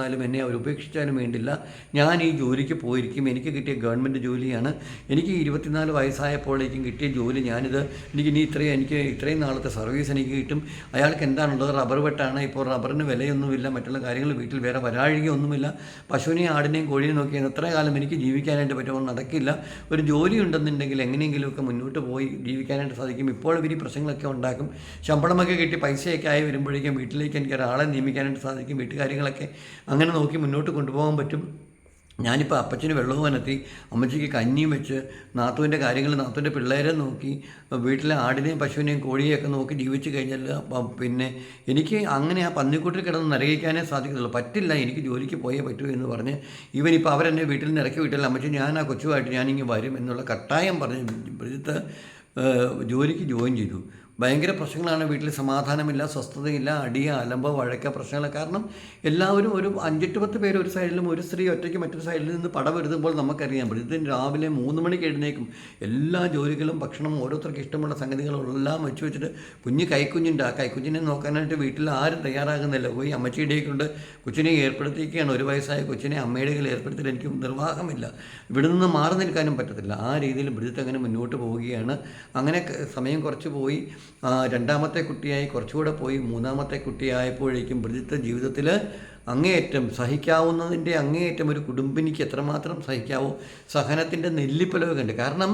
തല്ലിക്കൊന്നാലും എന്നെ അവർ ഉപേക്ഷിച്ചാലും വേണ്ടില്ല. ഞാൻ ഈ ജോലിക്ക് പോയിരിക്കും. എനിക്ക് കിട്ടിയ ഗവൺമെന്റ് ജോലിയാണ്. എനിക്ക് ഇരുപത്തിനാല് വയസ്സായപ്പോഴേക്കും കിട്ടിയ ജോലി ഞാനിത് എനിക്ക് ഇനി ഇത്രയും എനിക്ക് ഇത്രയും നാളത്തെ സർവീസ് എനിക്ക് കിട്ടും. അയാൾക്ക് എന്താണുള്ളത്? റബ്ബർ വെട്ടാണ്. ഇപ്പോൾ റബ്ബറിന് വിലയൊന്നുമില്ല. മറ്റുള്ള കാര്യങ്ങൾ വീട്ടിൽ വേറെ വരാഴികയൊന്നുമില്ല. പശുവിനെയും ആടിനെയും കോഴിയും നോക്കി എത്ര കാലം എനിക്ക് ജീവിക്കാനായിട്ട് പറ്റുമോ നടക്കില്ല. ഒരു ജോലി ഉണ്ടെന്നുണ്ടെങ്കിൽ എങ്ങനെയെങ്കിലുമൊക്കെ മുന്നോട്ട് പോയി ജീവിക്കാനായിട്ട് സാധിക്കും. ഇപ്പോൾ ഇവർ പ്രശ്നങ്ങളൊക്കെ ഉണ്ടാക്കും. ശമ്പളമൊക്കെ കിട്ടി പൈസയൊക്കെ ആയി വരുമ്പോഴേക്കും വീട്ടിലേക്ക് എനിക്ക് ഒരാളെ നിയമിക്കാനായിട്ട് സാധിക്കും. വീട്ടുകാര്യങ്ങളൊക്കെ അങ്ങനെ നോക്കി മുന്നോട്ട് കൊണ്ടുപോകാൻ പറ്റും. ഞാനിപ്പോൾ അപ്പച്ചന് വെള്ളവും അനത്തി അമ്മച്ചിക്ക് കഞ്ഞിയും വെച്ച് നാത്തുവിന്റെ കാര്യങ്ങൾ നാത്തുവിന്റെ പിള്ളേരെ നോക്കി വീട്ടിലെ ആടിനെയും പശുവിനെയും കോഴിയെയൊക്കെ നോക്കി ജീവിച്ചു കഴിഞ്ഞാൽ പിന്നെ എനിക്ക് അങ്ങനെ ആ പന്നിക്കൂട്ടിൽ കിടന്ന് നിറയിക്കാനേ സാധിക്കത്തുള്ളൂ. പറ്റില്ല എനിക്ക് ജോലിക്ക് പോയേ പറ്റൂ എന്ന് പറഞ്ഞ് ഇവനിപ്പോൾ അവരെന്നെ വീട്ടിൽ നിന്ന് ഇറക്കി വിട്ടില്ല. അമ്മച്ചി ഞാൻ ആ കൊച്ചുമായിട്ട് ഞാനിങ്ങ് വരും എന്നുള്ള കട്ടായം പറഞ്ഞ് ബ്രിജിത്ത് ജോലിക്ക് ജോയിൻ ചെയ്തു. ഭയങ്കര പ്രശ്നങ്ങളാണ്. വീട്ടിൽ സമാധാനമില്ല സ്വസ്ഥതയില്ല അടിയ അലമ്പ വഴക്ക പ്രശ്നങ്ങൾ കാരണം എല്ലാവരും ഒരു അഞ്ചെട്ട് പത്ത് പേര് ഒരു സൈഡിലും ഒരു സ്ത്രീ ഒറ്റയ്ക്ക് മറ്റൊരു സൈഡിൽ നിന്ന് പട പടവരുതുമ്പോൾ നമുക്കറിയാം. ഇതിന് രാവിലെ മൂന്ന് മണിക്ക് എഴുന്നേക്കും എല്ലാ ജോലികളും ഭക്ഷണം ഓരോരുത്തർക്ക് ഇഷ്ടമുള്ള സംഗതികളെല്ലാം വെച്ച് വെച്ചിട്ട് കുഞ്ഞ് കൈക്കുഞ്ഞുണ്ട് ആ കൈക്കുഞ്ഞിനെ നോക്കാനായിട്ട് വീട്ടിൽ ആരും തയ്യാറാകുന്നില്ല. പോയി അമ്മച്ചിയുടെ കൊണ്ട് കൊച്ചിനെ ഏർപ്പെടുത്തിയിരിക്കുകയാണ്. ഒരു വയസ്സായ കൊച്ചിനെ അമ്മയുടെ കയ്യിൽ ഏർപ്പെടുത്തിയിട്ട് എനിക്ക് നിർവാഹമില്ല. ഇവിടെ നിന്ന് മാറി നിൽക്കാനും പറ്റത്തില്ല. ആ രീതിയിൽ ബ്രിജിത്ത് അങ്ങനെ മുന്നോട്ട് പോവുകയാണ്. അങ്ങനെ സമയം കുറച്ച് പോയി. രണ്ടാമത്തെ കുട്ടിയായി കുറച്ചുകൂടെ പോയി മൂന്നാമത്തെ കുട്ടിയായപ്പോഴേക്കും ബ്രിജിത്ത് ജീവിതത്തിൽ അങ്ങേയറ്റം സഹിക്കാവുന്നതിന്റെ അങ്ങേയറ്റം ഒരു കുടുംബിനിക്ക് എത്രമാത്രം സഹിക്കാവോ സഹനത്തിന്റെ നെല്ലിപ്പലവ് കണ്ട്. കാരണം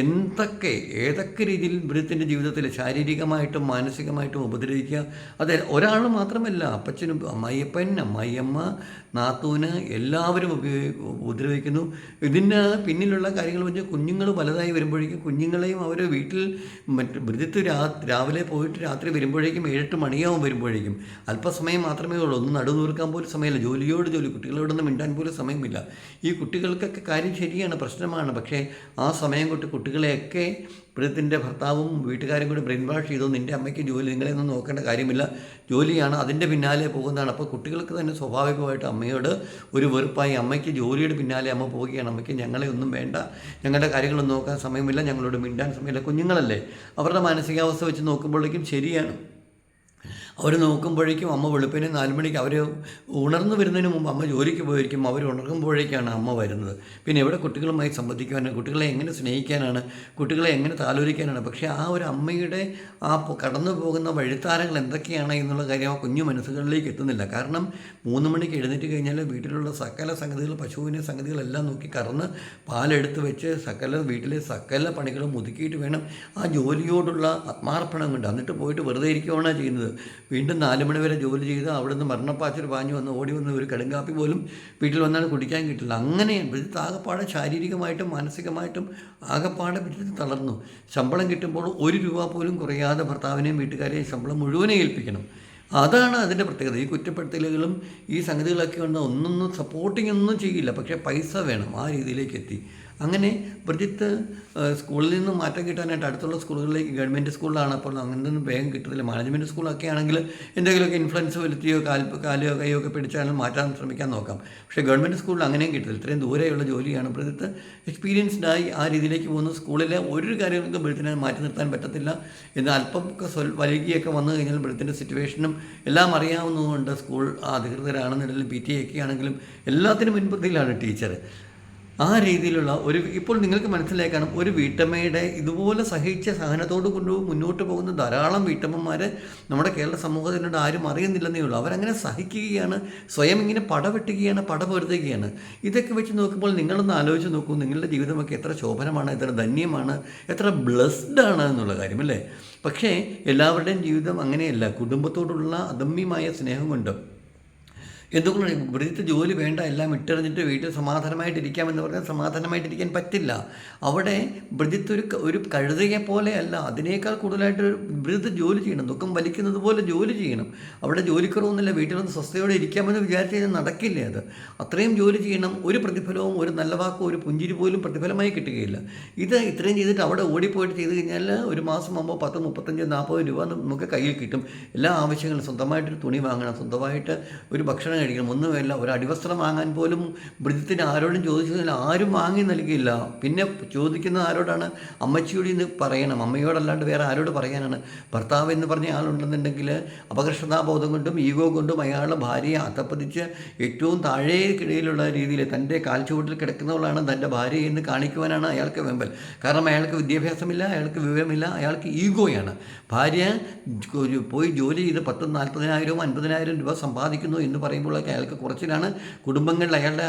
എന്തൊക്കെ ഏതൊക്കെ രീതിയിൽ മൃഗത്തിന്റെ ജീവിതത്തിൽ ശാരീരികമായിട്ടും മാനസികമായിട്ടും ഉപദ്രവിക്കുക അത് ഒരാൾ മാത്രമല്ല അപ്പച്ചനും അമ്മായിയപ്പൻ അമ്മായിയമ്മ നാത്തൂന് എല്ലാവരും ഉപദ്രവിക്കുന്നു. ഇതിന് പിന്നിലുള്ള കാര്യങ്ങൾ വെച്ചാൽ കുഞ്ഞുങ്ങൾ വലുതായി വരുമ്പോഴേക്കും കുഞ്ഞുങ്ങളെയും അവർ വീട്ടിൽ മറ്റ് രാ രാവിലെ പോയിട്ട് രാത്രി വരുമ്പോഴേക്കും ഏഴെട്ട് മണിയാവും വരുമ്പോഴേക്കും. അല്പസമയം മാത്രമേ ഉള്ളൂ ഒന്ന് നടുനൂർക്കാൻ പോലും സമയമില്ല. ജോലിയോട് ജോലി കുട്ടികളോടൊന്നും മിണ്ടാൻ പോലും സമയമില്ല. ഈ കുട്ടികൾക്കൊക്കെ കാര്യം ശരിയാണ് പ്രശ്നമാണ്. പക്ഷേ ആ സമയം കൊണ്ട് കുട്ടികളെയൊക്കെ ഇപ്പോഴത്തിന്റെ ഭർത്താവും വീട്ടുകാരും കൂടി ബ്രെയിൻ വാഷ് ചെയ്തു. നിന്റെ അമ്മയ്ക്ക് ജോലി നിങ്ങളെയൊന്നും നോക്കേണ്ട കാര്യമില്ല. ജോലിയാണ് അതിന്റെ പിന്നാലെ പോകുന്നതാണ്. അപ്പോൾ കുട്ടികൾക്ക് തന്നെ സ്വാഭാവികമായിട്ട് അമ്മയോട് ഒരു വെറുപ്പായി അമ്മയ്ക്ക് ജോലിയുടെ പിന്നാലെ അമ്മ പോവുകയാണ്. അമ്മയ്ക്ക് ഞങ്ങളെ ഒന്നും വേണ്ട. ഞങ്ങളുടെ കാര്യങ്ങളൊന്നും നോക്കാൻ സമയമില്ല. ഞങ്ങളോട് മിണ്ടാൻ സമയമില്ല. കുഞ്ഞുങ്ങളല്ലേ? അവരുടെ മാനസികാവസ്ഥ വെച്ച് നോക്കുമ്പോഴേക്കും ശരിയാണ്. അവർ നോക്കുമ്പോഴേക്കും അമ്മ വെളുപ്പിന് നാല് മണിക്ക് അവർ ഉണർന്നു വരുന്നതിന് മുമ്പ് അമ്മ ജോലിക്ക് പോയിരിക്കും. അവർ ഉണർക്കുമ്പോഴേക്കാണ് അമ്മ വരുന്നത്. പിന്നെ എവിടെ കുട്ടികളുമായി സംബന്ധിക്കുവാനാണ് കുട്ടികളെ എങ്ങനെ സ്നേഹിക്കാനാണ് കുട്ടികളെ എങ്ങനെ താലോലിക്കാനാണ്? പക്ഷേ ആ ഒരു അമ്മയുടെ ആ കടന്നു പോകുന്ന വഴിത്താരങ്ങൾ എന്തൊക്കെയാണ് എന്നുള്ള കാര്യം ആ കുഞ്ഞു മനസ്സുകളിലേക്ക് എത്തുന്നില്ല. കാരണം മൂന്ന് മണിക്ക് എഴുന്നേറ്റ് കഴിഞ്ഞാൽ വീട്ടിലുള്ള സകല സംഗതികൾ പശുവിനെ സംഗതികളെല്ലാം നോക്കി കറന്ന് പാലെടുത്ത് വെച്ച് സകല വീട്ടിലെ സകല പണികളും ഒതുക്കിയിട്ട് വേണം ആ ജോലിയോടുള്ള ആത്മാർപ്പണം കൊണ്ട്. എന്നിട്ട് പോയിട്ട് വെറുതെ ഇരിക്കുകയാണ് ചെയ്യുന്നത്? വീണ്ടും നാല് മണി വരെ ജോലി ചെയ്ത് അവിടെ നിന്ന് മരണപ്പാച്ചിൽ പാഞ്ഞു വന്ന് ഓടി വന്ന് ഒരു കടുങ്കാപ്പി പോലും വീട്ടിൽ വന്നാൽ കുടിക്കാൻ കിട്ടില്ല. അങ്ങനെ ഇത് ആകപ്പാടെ ശാരീരികമായിട്ടും മാനസികമായിട്ടും ആകപ്പാടെ വീട്ടിൽ തളർന്നു. ശമ്പളം കിട്ടുമ്പോൾ ഒരു രൂപ പോലും കുറയാതെ ഭർത്താവിനെയും വീട്ടുകാരെയും ശമ്പളം മുഴുവനെ ഏൽപ്പിക്കണം. അതാണ് അതിന്റെ പ്രത്യേകത. ഈ കുറ്റപ്പെടുത്തലുകളും ഈ സംഗതികളൊക്കെ ഉണ്ട് ഒന്നൊന്നും സപ്പോർട്ടിങ് ഒന്നും ചെയ്യില്ല. പക്ഷേ പൈസ വേണം ആ രീതിയിലേക്ക് എത്തി. അങ്ങനെ ബ്രിജിത്ത് സ്കൂളിൽ നിന്ന് മാറ്റം കിട്ടാനായിട്ട് അടുത്തുള്ള സ്കൂളുകളിലേക്ക് ഗവൺമെന്റ് സ്കൂളിലാണ്. അപ്പോൾ അങ്ങനെ നിന്നും വേഗം കിട്ടത്തില്ല. മാനേജ്മെന്റ് സ്കൂളൊക്കെ ആണെങ്കിൽ എന്തെങ്കിലുമൊക്കെ ഇൻഫ്ലുവൻസ് വരുത്തിയോ കാൽ കാലോ കൈയോ ഒക്കെ പിടിച്ചാലും മാറ്റാൻ ശ്രമിക്കാൻ നോക്കാം. പക്ഷേ ഗവൺമെന്റ് സ്കൂളിൽ അങ്ങനെയും കിട്ടത്തില്ല. ഇത്രയും ദൂരെയുള്ള ജോലിയാണ്. ബ്രിജിത്ത് എക്സ്പീരിയൻസ്ഡായി ആ രീതിയിലേക്ക് പോകുന്ന. സ്കൂളിലെ ഒരു കാര്യങ്ങൾക്കും ബ്രിജിത്തിനെ മാറ്റി നിർത്താൻ പറ്റത്തില്ല. എന്ന് അല്പം ഒക്കെ സ്വൽ വൈകിയൊക്കെ വന്നു കഴിഞ്ഞാൽ ബ്രിജിത്തിന്റെ സിറ്റുവേഷനും എല്ലാം അറിയാവുന്നതുകൊണ്ട് സ്കൂൾ അധികൃതരാണെന്നുണ്ടെങ്കിലും പി ടി എ ഒക്കെ ആണെങ്കിലും എല്ലാത്തിനും മുൻപന്തിയിലാണ് ടീച്ചർ ആ രീതിയിലുള്ള ഒരു ഇപ്പോൾ നിങ്ങൾക്ക് മനസ്സിലാക്കണം ഒരു വീട്ടമ്മയുടെ ഇതുപോലെ സഹിച്ച സഹനത്തോട് കൊണ്ട് മുന്നോട്ട് പോകുന്ന ധാരാളം വീട്ടമ്മമാർ നമ്മുടെ കേരള സമൂഹത്തിനോട് ആരും അറിയുന്നില്ലെന്നേ ഉള്ളൂ. അവരങ്ങനെ സഹിക്കുകയാണ് സ്വയം ഇങ്ങനെ പടവെട്ടുകയാണ് പടപൊരുത്തുകയാണ് ഇതൊക്കെ വെച്ച് നോക്കുമ്പോൾ നിങ്ങളൊന്ന് ആലോചിച്ച് നോക്കൂ നിങ്ങളുടെ ജീവിതമൊക്കെ എത്ര ശോഭനമാണ് എത്ര ധന്യമാണ് എത്ര ബ്ലെസ്ഡ് ആണ് എന്നുള്ള കാര്യം അല്ലേ? പക്ഷേ എല്ലാവരുടെയും ജീവിതം അങ്ങനെയല്ല. കുടുംബത്തോടുള്ള അദമ്യമായ സ്നേഹം എന്തുകൊണ്ടാണ് ഇവിടുത്തെ ജോലി വേണ്ട എല്ലാം ഇട്ടെറിഞ്ഞിട്ട് വീട്ടിൽ സമാധാനമായിട്ടിരിക്കാമെന്ന് പറഞ്ഞാൽ സമാധാനമായിട്ടിരിക്കാൻ പറ്റില്ല. അവിടെ ബ്രിജിത്ത് ഒരു ഒരു കഴുതയെ പോലെയല്ല അതിനേക്കാൾ കൂടുതലായിട്ട് ഒരു ബ്രിജിത്ത് ജോലി ചെയ്യണം ദുഃഖം വലിക്കുന്നത് പോലെ ജോലി ചെയ്യണം. അവിടെ ജോലിക്കുറവൊന്നുമില്ല വീട്ടിൽ വന്ന് സ്വസ്ഥയോടെ ഇരിക്കാമെന്ന് വിചാരിച്ചു കഴിഞ്ഞാൽ നടക്കില്ല അത്? അത്രയും ജോലി ചെയ്യണം ഒരു പ്രതിഫലവും ഒരു നല്ല വാക്കോ ഒരു പുഞ്ചിരി പോലും പ്രതിഫലമായി കിട്ടുകയില്ല. ഇത് ഇത്രയും ചെയ്തിട്ട് അവിടെ ഓടിപ്പോയിട്ട് ചെയ്ത് കഴിഞ്ഞാൽ ഒരു മാസം ആകുമ്പോൾ പത്ത് മുപ്പത്തഞ്ച് നാൽപ്പത് രൂപ നമുക്ക് കയ്യിൽ കിട്ടും. എല്ലാ ആവശ്യങ്ങളും സ്വന്തമായിട്ടൊരു തുണി വാങ്ങണം സ്വന്തമായിട്ട് ഒരു ഭക്ഷണം കഴിക്കണം ഒന്നുമില്ല ഒരു അടിവസ്ത്രം വാങ്ങാൻ പോലും വൃദ്ധത്തിന് ആരോടും ചോദിച്ചതിൽ ആരും വാങ്ങി നൽകിയില്ല. പിന്നെ ചോദിക്കുന്ന ആരോടാണ്? അമ്മച്ചിയോട് ഇന്ന് പറയണം. അമ്മയോടല്ലാണ്ട് വേറെ ആരോട് പറയാനാണ്? ഭർത്താവ് എന്ന് പറഞ്ഞ ആളുണ്ടെന്നുണ്ടെങ്കിൽ അപകർഷതാബോധം കൊണ്ടും ഈഗോ കൊണ്ടും അയാളുടെ ഭാര്യയെ അത്തപ്പതിച്ച് ഏറ്റവും താഴേക്കിടയിലുള്ള രീതിയിൽ തന്റെ കാൽച്ചുവട്ടിൽ കിടക്കുന്നവളാണ് തന്റെ ഭാര്യ എന്ന് കാണിക്കുവാനാണ് അയാൾക്ക് വെമ്പൽ. കാരണം അയാൾക്ക് വിദ്യാഭ്യാസമില്ല അയാൾക്ക് വിവരമില്ല അയാൾക്ക് ഈഗോയാണ്. ഭാര്യ പോയി ജോലി ചെയ്ത് പത്തും നാൽപ്പതിനായിരവും അൻപതിനായിരം രൂപ സമ്പാദിക്കുന്നു എന്ന് പറയുമ്പോൾ രീതിയിലേക്കുള്ളതൊക്കെ അയാൾക്ക് കുറച്ചിലാണ്. കുടുംബങ്ങളിൽ അയാളുടെ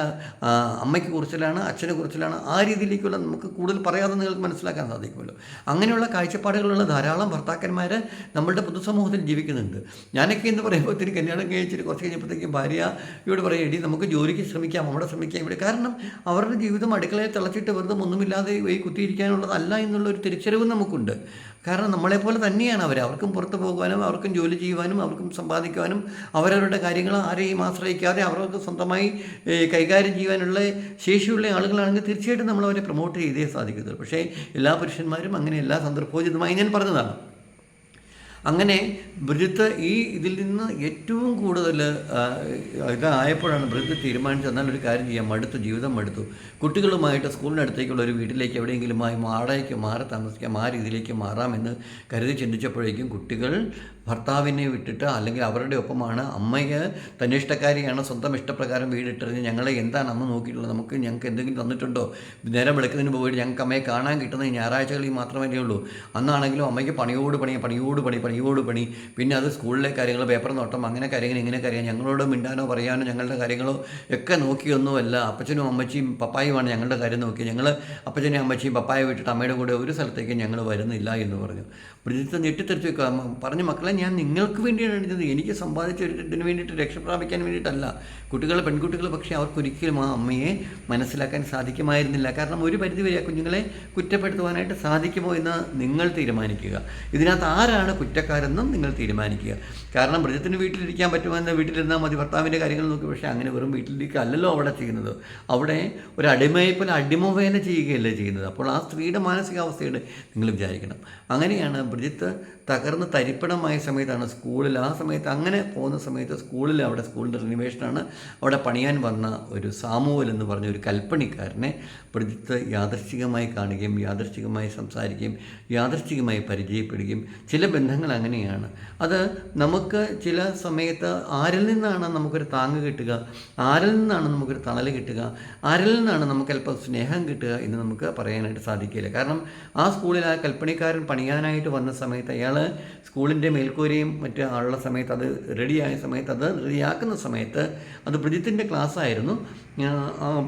അമ്മയ്ക്ക് കുറച്ചിലാണ് അച്ഛന് കുറച്ചിലാണ്. ആ രീതിയിലേക്കുള്ള നമുക്ക് കൂടുതൽ പറയാതെ നിങ്ങൾക്ക് മനസ്സിലാക്കാൻ സാധിക്കുമല്ലോ. അങ്ങനെയുള്ള കാഴ്ചപ്പാടുകളുള്ള ധാരാളം ഭർത്താക്കന്മാർ നമ്മളുടെ പൊതുസമൂഹത്തിൽ ജീവിക്കുന്നുണ്ട്. ഞാനൊക്കെ എന്ന് പറയുമ്പോൾ ഒത്തിരി കല്യാണം കഴിച്ചിട്ട് കുറച്ച് കഴിഞ്ഞപ്പോഴത്തേക്കും ഭാര്യയോട് പറയും എടി നമുക്ക് ജോലിക്ക് ശ്രമിക്കാം അവിടെ ശ്രമിക്കാം ഇവിടെ. കാരണം അവരുടെ ജീവിതം അടുക്കളയിൽ തിളച്ചിട്ട് വെറുതെ ഒന്നുമില്ലാതെ ഈ കുത്തിയിരിക്കാനുള്ളതല്ല എന്നുള്ളൊരു തിരിച്ചറിവ് നമുക്കുണ്ട്. കാരണം നമ്മളെപ്പോലെ തന്നെയാണ് അവർ അവർക്കും പുറത്ത് പോകുവാനും അവർക്കും ജോലി ചെയ്യുവാനും അവർക്കും സമ്പാദിക്കുവാനും അവരവരുടെ കാര്യങ്ങൾ ആരെയും ആശ്രയിക്കാതെ അവർക്ക് സ്വന്തമായി കൈകാര്യം ചെയ്യാനുള്ള ശേഷിയുള്ള ആളുകളാണെങ്കിൽ തീർച്ചയായിട്ടും അവരെ പ്രൊമോട്ട് ചെയ്തേ സാധിക്കത്തുള്ളൂ. പക്ഷേ എല്ലാ പുരുഷന്മാരും അങ്ങനെ എല്ലാ സന്ദർഭോചിതമായി ഞാൻ പറഞ്ഞതാണ്. അങ്ങനെ ബ്രിജത്ത് ഈ ഇതിൽ നിന്ന് ഏറ്റവും കൂടുതൽ ഇതായപ്പോഴാണ് ബ്രിജത്ത് തീരുമാനിച്ചത്. എന്നാൽ ഒരു കാര്യം ചെയ്യാം. മടുത്തു ജീവിതം മടുത്തു. കുട്ടികളുമായിട്ട് സ്കൂളിനടുത്തേക്കുള്ള ഒരു വീട്ടിലേക്ക് എവിടെയെങ്കിലുമായി വാടകയ്ക്ക് മാറി താമസിക്കാം. ആ രീതിയിലേക്ക് മാറാമെന്ന് കരുതി ചിന്തിച്ചപ്പോഴേക്കും കുട്ടികൾ ഭർത്താവിനെ വിട്ടിട്ട് അല്ലെങ്കിൽ അവരുടെ ഒപ്പമാണ് അമ്മയെ തന്നെ ഇഷ്ടക്കാരിയാണ് സ്വന്തം ഇഷ്ടപ്രകാരം വീടിട്ടറിഞ്ഞ് ഞങ്ങളെ എന്താണ് അമ്മ നോക്കിയിട്ടുള്ളത്? നമുക്ക് ഞങ്ങൾക്ക് എന്തെങ്കിലും തന്നിട്ടുണ്ടോ? നേരം വിളിക്കുന്നതിന് പോയിട്ട് ഞങ്ങൾക്ക് അമ്മയെ കാണാൻ കിട്ടുന്നത് ഞായറാഴ്ചകളിൽ മാത്രമേ ഉള്ളൂ. അന്നാണെങ്കിലും അമ്മയ്ക്ക് പണിയോട് പണി പണിയോട് പണി പണിയോട് പണി. പിന്നെ അത് സ്കൂളിലെ കാര്യങ്ങൾ പേപ്പർ നോട്ടം അങ്ങനെ കാര്യങ്ങൾ ഇങ്ങനെ കാര്യം ഞങ്ങളോട് മിണ്ടാനോ പറയാനോ ഞങ്ങളുടെ കാര്യങ്ങളോ ഒക്കെ നോക്കിയൊന്നുമല്ല. അപ്പച്ചനും അമ്മച്ചിയും പപ്പായുമാണ് ഞങ്ങളുടെ കാര്യം നോക്കി ഞങ്ങൾ അപ്പച്ചനെയും അമ്മച്ചിയും പപ്പായെ വിട്ടിട്ട് അമ്മയുടെ കൂടെ ഒരു സ്ഥലത്തേക്ക് ഞങ്ങൾ വരുന്നില്ല എന്ന് പറഞ്ഞു. ബ്രിജിത്ത് ഞെട്ടിത്തെറിച്ച് പറഞ്ഞു മക്കളെ ഞാൻ നിങ്ങൾക്ക് വേണ്ടിയാണ് എഴുതുന്നത് എനിക്ക് സമ്പാദിച്ച ഒരു ഇതിന് വേണ്ടിയിട്ട് രക്ഷപ്രാപിക്കാൻ വേണ്ടിയിട്ടല്ല. കുട്ടികൾ പെൺകുട്ടികൾ പക്ഷേ അവർക്കൊരിക്കലും ആ അമ്മയെ മനസ്സിലാക്കാൻ സാധിക്കുമായിരുന്നില്ല. കാരണം ഒരു പരിധിവരെ ആ കുഞ്ഞുങ്ങളെ കുറ്റപ്പെടുത്തുവാനായിട്ട് സാധിക്കുമോ എന്ന് നിങ്ങൾ തീരുമാനിക്കുക. ഇതിനകത്ത് ആരാണ് കുറ്റക്കാരെന്നും നിങ്ങൾ തീരുമാനിക്കുക. കാരണം മൃഗത്തിന് വീട്ടിലിരിക്കാൻ പറ്റുമെന്ന് വീട്ടിലിരുന്നാൽ മതി. ഭർത്താവിന്റെ കാര്യങ്ങൾ നോക്കി. പക്ഷേ അങ്ങനെ വെറും വീട്ടിലിരിക്കുക അല്ലല്ലോ അവിടെ ചെയ്യുന്നത്. അവിടെ ഒരു അടിമയെ പോലെ അടിമവേല ചെയ്യുകയല്ലേ ചെയ്യുന്നത്. അപ്പോൾ ആ സ്ത്രീയുടെ മാനസികാവസ്ഥയുടെ നിങ്ങൾ വിചാരിക്കണം. അങ്ങനെയാണ് ബ്രിജിത്ത് തകർന്ന് തരിപ്പണമായ സമയത്താണ് സ്കൂളിൽ ആ സമയത്ത് അങ്ങനെ പോകുന്ന സമയത്ത് സ്കൂളിൽ അവിടെ സ്കൂളിന്റെ റിനിവേഷനാണ് അവിടെ പണിയാൻ വന്ന ഒരു സാമുവൽ എന്ന് പറഞ്ഞ ഒരു കൽപ്പണിക്കാരനെ പ്രതിത്ത് യാദർശികമായി കാണുകയും യാദർശികമായി സംസാരിക്കുകയും യാദർശികമായി പരിചയപ്പെടുകയും ചില ബന്ധങ്ങൾ അങ്ങനെയാണ്. അത് നമുക്ക് ചില സമയത്ത് ആരിൽ നിന്നാണ് നമുക്കൊരു താങ്ങ് കിട്ടുക ആരിൽ നിന്നാണ് നമുക്കൊരു തണൽ കിട്ടുക ആരിൽ നിന്നാണ് നമുക്ക് അല്പം സ്നേഹം കിട്ടുക എന്ന് നമുക്ക് പറയാനായിട്ട് സാധിക്കില്ല കാരണം ആ സ്കൂളിൽ ആ കൽപ്പണിക്കാരൻ പണിയാനായിട്ട് വന്ന സമയത്ത് അയാൾ സ്കൂളിന്റെ മേൽക്കൂരയും മറ്റു ആളുള്ള സമയത്ത് അത് റെഡിയായ സമയത്ത് അത് റെഡിയാക്കുന്ന സമയത്ത് അത് പ്രജിത്തിന്റെ ക്ലാസ്സായിരുന്നു.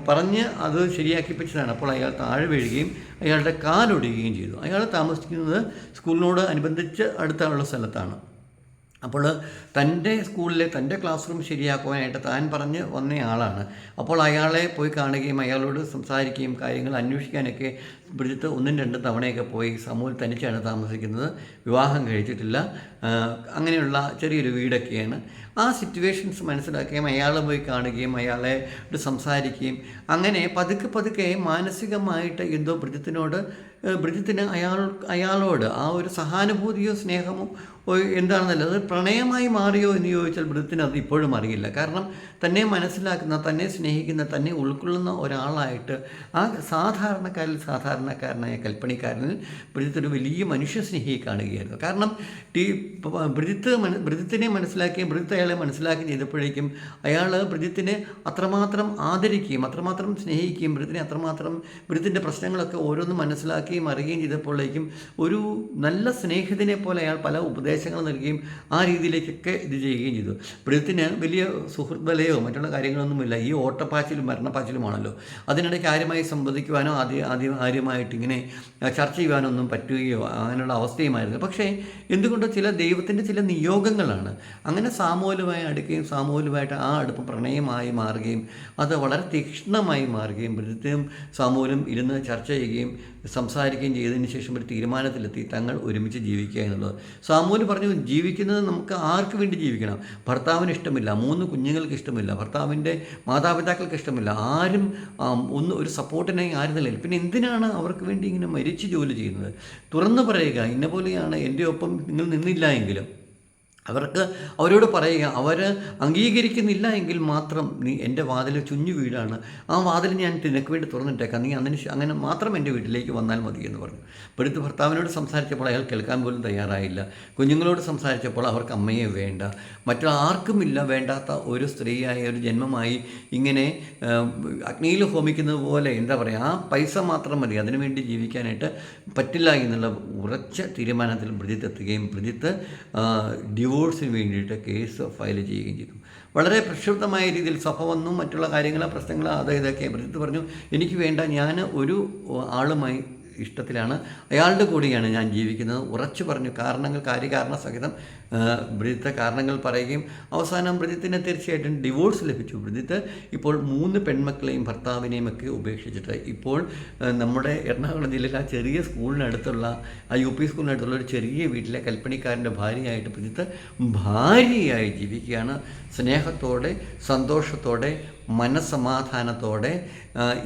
പറഞ്ഞ് അത് ശരിയാക്കിപ്പിച്ചതാണ് അപ്പോൾ അയാൾ താഴെ വീഴുകയും അയാളുടെ കാലൊടിയുകയും ചെയ്തു. അയാൾ താമസിക്കുന്നത് സ്കൂളിനോട് അനുബന്ധിച്ച് അടുത്തുള്ള സ്ഥലത്താണ്. അപ്പോൾ തന്റെ സ്കൂളിലെ തന്റെ ക്ലാസ് റൂം ശരിയാക്കുവാനായിട്ട് താൻ പറഞ്ഞ് വന്നയാളാണ് അപ്പോൾ അയാളെ പോയി കാണുകയും അയാളോട് സംസാരിക്കുകയും കാര്യങ്ങൾ അന്വേഷിക്കാനൊക്കെ ബ്രിജിത്ത് ഒന്നും രണ്ടും തവണയൊക്കെ പോയി സമൂഹം തനിച്ചാണ് താമസിക്കുന്നത്. വിവാഹം കഴിച്ചിട്ടില്ല. അങ്ങനെയുള്ള ചെറിയൊരു വീടൊക്കെയാണ്. ആ സിറ്റുവേഷൻസ് മനസ്സിലാക്കുകയും അയാളെ പോയി കാണുകയും അയാളെ സംസാരിക്കുകയും അങ്ങനെ പതുക്കെ പതുക്കെ മാനസികമായിട്ട് എന്തോ ബ്രിജിത്തിനോട് ബ്രിജിത്തിന് അയാൾ അയാളോട് ആ ഒരു സഹാനുഭൂതിയോ സ്നേഹമോ എന്താണെന്നല്ല അത് പ്രണയമായി മാറിയോ എന്ന് ചോദിച്ചാൽ ബ്രിത്തിന് അത് ഇപ്പോഴും അറിയില്ല. കാരണം തന്നെ മനസ്സിലാക്കുന്ന തന്നെ സ്നേഹിക്കുന്ന തന്നെ ഉൾക്കൊള്ളുന്ന ഒരാളായിട്ട് ആ സാധാരണക്കാരിൽ സാധാരണക്കാരനായ കൽപ്പണിക്കാരനിൽ ബ്രിജിത്ത് ഒരു വലിയ മനുഷ്യ സ്നേഹിയെ കാണുകയായിരുന്നു. കാരണം ടീ ബ്രിത്ത് മന ബ്രിത്തിനെ മനസ്സിലാക്കുകയും ബ്രിത്ത് അയാളെ മനസ്സിലാക്കുകയും ചെയ്തപ്പോഴേക്കും അയാൾ ബ്രിത്തിനെ അത്രമാത്രം ആദരിക്കുകയും അത്രമാത്രം സ്നേഹിക്കുകയും ബ്രിത്തിനെ അത്രമാത്രം ബ്രിത്തിന്റെ പ്രശ്നങ്ങളൊക്കെ ഓരോന്നും മനസ്സിലാക്കുകയും അറിയുകയും ചെയ്തപ്പോഴേക്കും ഒരു നല്ല സ്നേഹിതനെ പോലെ അയാൾ പല ഉപദേശങ്ങൾ നൽകുകയും ആ രീതിയിലേക്കൊക്കെ ഇത് ചെയ്യുകയും ചെയ്തു. ബ്രിജിത്തിന് വലിയ സുഹൃത്ത് ബലയോ മറ്റുള്ള കാര്യങ്ങളൊന്നുമില്ല. ഈ ഓട്ടപ്പാച്ചിലും മരണപ്പാച്ചിലുമാണല്ലോ. അതിനിടയ്ക്ക് ആരുമായി സംവദിക്കുവാനോ ആദ്യ ആദ്യം ആരുമായിട്ട് ഇങ്ങനെ ചർച്ച ചെയ്യുവാനോ ഒന്നും പറ്റുകയോ അങ്ങനെയുള്ള അവസ്ഥയുമായിരുന്നു. പക്ഷേ എന്തുകൊണ്ടോ ചില ദൈവത്തിന്റെ ചില നിയോഗങ്ങളാണ്. അങ്ങനെ സാമൂലമായി അടുക്കുകയും സാമൂലമായിട്ട് ആ അടുപ്പ് പ്രണയമായി മാറുകയും അത് വളരെ തീക്ഷ്ണമായി മാറുകയും ബ്രിജിത്തും സാമൂലും ഇരുന്ന് ചർച്ച ചെയ്യുകയും സംസാരിക്കുകയും ചെയ്തതിന് ശേഷം ഒരു തീരുമാനത്തിലെത്തി തങ്ങൾ ഒരുമിച്ച് ജീവിക്കുക എന്നുള്ളത്. സാമൂഹ്യം പറഞ്ഞു ജീവിക്കുന്നത് നമുക്ക് ആർക്ക് വേണ്ടി ജീവിക്കണം? ഭർത്താവിന് ഇഷ്ടമില്ല മൂന്ന് കുഞ്ഞുങ്ങൾക്ക് ഇഷ്ടമില്ല ഭർത്താവിന്റെ മാതാപിതാക്കൾക്ക് ഇഷ്ടമില്ല ആരും ഒന്ന് ഒരു സപ്പോർട്ടിനായി ആരും നിലയിൽ പിന്നെ എന്തിനാണ് അവർക്ക് വേണ്ടി ഇങ്ങനെ മരിച്ച് ജോലി ചെയ്യുന്നത്? തുറന്നു പറയുക ഇന്ന പോലെയാണ് എന്റെ ഒപ്പം നിങ്ങൾ നിന്നില്ല എങ്കിലും. അവർക്ക് അവരോട് പറയുക അവർ അംഗീകരിക്കുന്നില്ല എങ്കിൽ മാത്രം നീ എന്റെ വാതിൽ ചുഞ്ഞു വീടാണ് ആ വാതിൽ ഞാൻ നിനക്ക് വേണ്ടി തുറന്നിട്ടേക്കാം. നീ അതിന് അങ്ങനെ മാത്രം എന്റെ വീട്ടിലേക്ക് വന്നാൽ മതി എന്ന് പറഞ്ഞു. പെടുത്ത് ഭർത്താവിനോട് സംസാരിച്ചപ്പോൾ അയാൾ കേൾക്കാൻ പോലും തയ്യാറായില്ല. കുഞ്ഞുങ്ങളോട് സംസാരിച്ചപ്പോൾ അവർക്ക് അമ്മയെ വേണ്ട. മറ്റു ആർക്കുമില്ല വേണ്ടാത്ത ഒരു സ്ത്രീയായ ഒരു ജന്മമായി ഇങ്ങനെ അഗ്നിയിൽ ഹോമിക്കുന്നത് പോലെ എന്താ പറയുക ആ പൈസ മാത്രം മതി. അതിനുവേണ്ടി ജീവിക്കാനായിട്ട് പറ്റില്ല എന്നുള്ള ഉറച്ച തീരുമാനത്തിൽ ബ്രിജിത്ത് എത്തുകയും ബ്രിജിത്ത് ഡിവോഴ്സിന് വേണ്ടിയിട്ട് കേസ് ഫയൽ ചെയ്യുകയും ചെയ്തു. വളരെ പ്രക്ഷുബ്ധമായ രീതിയിൽ സഭ വന്നു മറ്റുള്ള കാര്യങ്ങൾ പ്രശ്നങ്ങൾ അത് ഇതൊക്കെ പറഞ്ഞു എനിക്ക് വേണ്ട ഞാൻ ഒരു ആളുമായി ഇഷ്ടത്തിലാണ്. അയാളുടെ കൂടെയാണ് ഞാൻ ജീവിക്കുന്നത്. ഉറച്ചു പറഞ്ഞു കാരണങ്ങൾ കാര്യകാരണ സഹിതം ബ്രിജിത്ത് കാരണങ്ങൾ പറയുകയും അവസാനം ബ്രിജിത്തിന് തീർച്ചയായിട്ടും ഡിവോഴ്സ് ലഭിച്ചു. ബ്രിജിത്ത് ഇപ്പോൾ മൂന്ന് പെൺമക്കളെയും ഭർത്താവിനെയും ഒക്കെ ഉപേക്ഷിച്ചിട്ട് ഇപ്പോൾ നമ്മുടെ എറണാകുളം ജില്ലയിലെ ആ ചെറിയ സ്കൂളിനടുത്തുള്ള ആ യു പി സ്കൂളിനടുത്തുള്ള ഒരു ചെറിയ വീട്ടിലെ കൽപ്പണിക്കാരന്റെ ഭാര്യയായിട്ട് ബ്രിജിത്ത് ഭാര്യയായി ജീവിക്കുകയാണ്. സ്നേഹത്തോടെ സന്തോഷത്തോടെ മനസ്സമാധാനത്തോടെ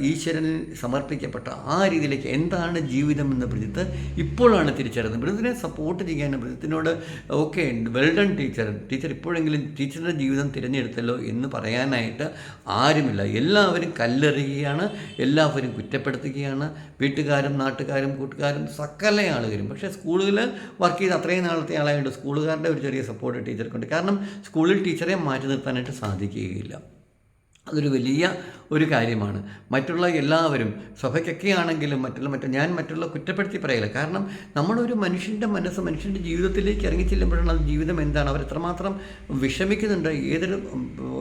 ഈശ്വരനിൽ സമർപ്പിക്കപ്പെട്ട ആ രീതിയിലേക്ക് എന്താണ് ജീവിതം എന്ന് ബ്രിജിത്ത് ഇപ്പോഴാണ് തിരിച്ചറിയുന്നത്. ബ്രിജിത്തിനെ സപ്പോർട്ട് ചെയ്യാൻ ബ്രിജിത്തിനോട് okay well done teacher teacher ഇപ്പോഴെങ്കിലും ടീച്ചറുടെ ജീവിതം തിരഞ്ഞെടുത്തല്ലോ എന്ന് പറയാനായിട്ട് ആരുമില്ല. എല്ലാവരും കല്ലെറിയുകയാണ് എല്ലാവരും കുറ്റപ്പെടുത്തുകയാണ്. വീട്ടുകാരും നാട്ടുകാരും കൂട്ടുകാരും സകല ആളുകളും. പക്ഷേ സ്കൂളിൽ വർക്ക് ചെയ്ത് അത്രയും നാളത്തെ ആളായതുകൊണ്ട് സ്കൂളുകാരുടെ ഒരു ചെറിയ സപ്പോർട്ട് ടീച്ചർക്കുണ്ട് കാരണം സ്കൂളിൽ ടീച്ചറെ മാറ്റി നിർത്താനായിട്ട് സാധിക്കുകയില്ല. അതൊരു വലിയ ഒരു കാര്യമാണ്. മറ്റുള്ള എല്ലാവരും സഭയ്ക്കൊക്കെ ആണെങ്കിലും മറ്റുള്ള മറ്റു ഞാൻ മറ്റുള്ള കുറ്റപ്പെടുത്തി പറയില്ല. കാരണം നമ്മളൊരു മനുഷ്യന്റെ മനസ്സ് മനുഷ്യന്റെ ജീവിതത്തിലേക്ക് ഇറങ്ങി ചെല്ലുമ്പോഴാണ് അത് ജീവിതം എന്താണ്? അവർ എത്രമാത്രം വിഷമിക്കുന്നുണ്ട്? ഏതൊരു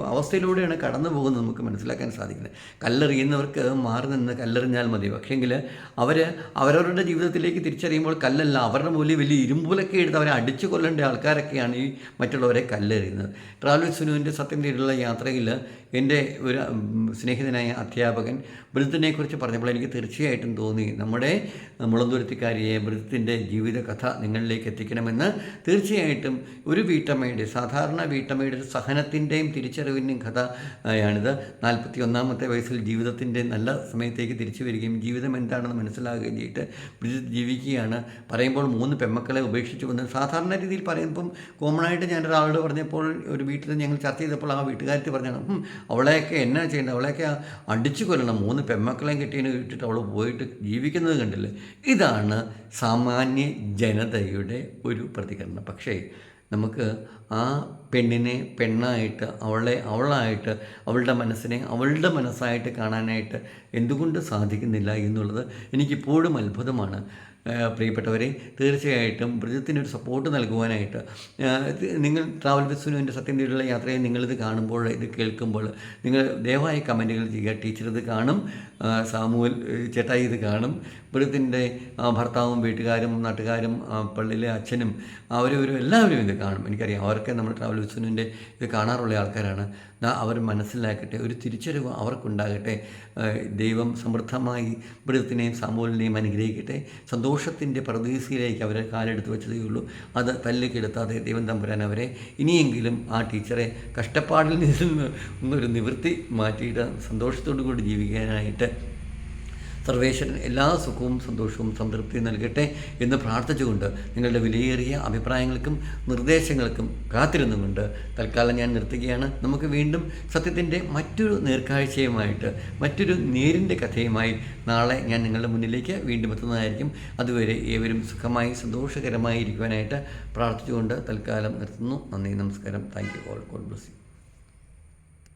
അവസ്ഥയിലൂടെയാണ് കടന്നു പോകുന്നത് നമുക്ക് മനസ്സിലാക്കാൻ സാധിക്കുന്നത്. കല്ലെറിയുന്നവർക്ക് മാറി നിന്ന് കല്ലെറിഞ്ഞാൽ മതി. പക്ഷേങ്കിൽ അവർ അവരവരുടെ ജീവിതത്തിലേക്ക് തിരിച്ചറിയുമ്പോൾ കല്ലല്ല അവരുടെ മൂല്യം വലിയ ഇരുമ്പൂലൊക്കെ എടുത്ത് അവരെ അടിച്ചു കൊല്ലേണ്ട ആൾക്കാരൊക്കെയാണ് ഈ മറ്റുള്ളവരെ കല്ലെറിയുന്നത്. ട്രാവൽ സുനുവിന്റെ സത്യം തേടിയുള്ള യാത്രയിൽ എന്റെ ഒരു സ്നേഹിതനായ അധ്യാപകൻ വൃദ്ധനെക്കുറിച്ച് പറഞ്ഞപ്പോൾ എനിക്ക് തീർച്ചയായിട്ടും തോന്നി. നമ്മുടെ മുളന്തുരുത്തിക്കാരിയെ ബൃദ്ധത്തിന്റെ ജീവിതകഥ നിങ്ങളിലേക്ക് എത്തിക്കണമെന്ന് തീർച്ചയായിട്ടും ഒരു വീട്ടമ്മയുടെ സാധാരണ വീട്ടമ്മയുടെ സഹനത്തിന്റെയും തിരിച്ചറിവിന്റെയും കഥ ആണിത് നാൽപ്പത്തി ഒന്നാമത്തെ വയസ്സിൽ ജീവിതത്തിന്റെ നല്ല സമയത്തേക്ക് തിരിച്ചു വരികയും ജീവിതം എന്താണെന്ന് മനസ്സിലാകുകയും ചെയ്തിട്ട് ജീവിക്കുകയാണ്. പറയുമ്പോൾ മൂന്ന് പെമ്മക്കളെ ഉപേക്ഷിച്ചു വന്ന് സാധാരണ രീതിയിൽ പറയുമ്പം കോമണായിട്ട് ഞാൻ ഒരാളോട് പറഞ്ഞപ്പോൾ ഒരു വീട്ടിൽ ഞങ്ങൾ ചർച്ച ചെയ്തപ്പോൾ ആ വീട്ടുകാരത്തി പറഞ്ഞാണ് "ഹും, അവളെയൊക്കെ എന്നാ ചെയ്യേണ്ടത്? അവളെയൊക്കെ അടിച്ചു കൊല്ലണം. മൂന്ന് പെമ്മക്കളെയും കിട്ടിയതിന് ഇട്ടിട്ട് അവൾ പോയിട്ട് ജീവിക്കുന്നത് കണ്ടില്ലേ? ഇതാണ് സാമാന്യ ജനതയുടെ ഒരു പ്രതികരണം. പക്ഷേ നമുക്ക് ആ പെണ്ണിനെ പെണ്ണായിട്ട് അവളെ അവളായിട്ട് അവളുടെ മനസ്സിനെ അവളുടെ മനസ്സായിട്ട് കാണാനായിട്ട് എന്തുകൊണ്ട് സാധിക്കുന്നില്ല എന്നുള്ളത് എനിക്കിപ്പോഴും അത്ഭുതമാണ്. പ്രിയപ്പെട്ടവരെ തീർച്ചയായിട്ടും ബ്രിജത്തിനൊരു സപ്പോർട്ട് നൽകുവാനായിട്ട് നിങ്ങൾ ട്രാവൽ ബസ്സിനുവിന്റെ സത്യം തേടിയുള്ള യാത്രയെ നിങ്ങളിത് കാണുമ്പോൾ ഇത് കേൾക്കുമ്പോൾ നിങ്ങൾ ദയവായി കമന്റുകൾ ചെയ്യുക. ടീച്ചർ ഇത് കാണും സാമൂഹ്യ ചേട്ടായി ഇത് കാണും. ബ്രജത്തിന്റെ ഭർത്താവും വീട്ടുകാരും നാട്ടുകാരും പള്ളിയിലെ അച്ഛനും അവരവരും എല്ലാവരും ഇത് കാണും. എനിക്കറിയാം. അവരൊക്കെ നമ്മൾ ട്രാവൽ ബസ്സിനുവിന്റെ ഇത് കാണാറുള്ള ആൾക്കാരാണ്. അവർ മനസ്സിലാക്കട്ടെ ഒരു തിരിച്ചറിവ് അവർക്കുണ്ടാകട്ടെ. ദൈവം സമൃദ്ധമായി ബ്രജത്തിനെയും സാമൂലിനെയും അനുഗ്രഹിക്കട്ടെ. സന്തോഷത്തിന്റെ പ്രതീക്ഷയിലേക്ക് അവരെ കാലെടുത്ത് വെച്ചതേ ഉള്ളൂ. അത് തല്ലിക്കെടുത്താതെ ദൈവം തമ്പുരാൻ അവരെ ഇനിയെങ്കിലും ആ ടീച്ചറെ കഷ്ടപ്പാടിൽ നിന്ന് ഒന്നൊരു നിവൃത്തി മാറ്റിയിട്ട് സന്തോഷത്തോടു കൂടി ജീവിക്കാനായിട്ട് സർവേശ്വരൻ എല്ലാ സുഖവും സന്തോഷവും സംതൃപ്തിയും നൽകട്ടെ എന്ന് പ്രാർത്ഥിച്ചുകൊണ്ട് നിങ്ങളുടെ വിലയേറിയ അഭിപ്രായങ്ങൾക്കും നിർദ്ദേശങ്ങൾക്കും കാത്തിരുന്നുകൊണ്ട് തൽക്കാലം ഞാൻ നിർത്തുകയാണ്. നമുക്ക് വീണ്ടും സത്യത്തിന്റെ മറ്റൊരു നേർക്കാഴ്ചയുമായിട്ട് മറ്റൊരു നേരിന്റെ കഥയുമായി നാളെ ഞാൻ നിങ്ങളുടെ മുന്നിലേക്ക് വീണ്ടും എത്തുന്നതായിരിക്കും. അതുവരെ ഏവരും സുഖമായി സന്തോഷകരമായി ഇരിക്കുവാനായിട്ട് പ്രാർത്ഥിച്ചുകൊണ്ട് തൽക്കാലം നിർത്തുന്നു. നന്ദി നമസ്കാരം. Thank you all. God bless you.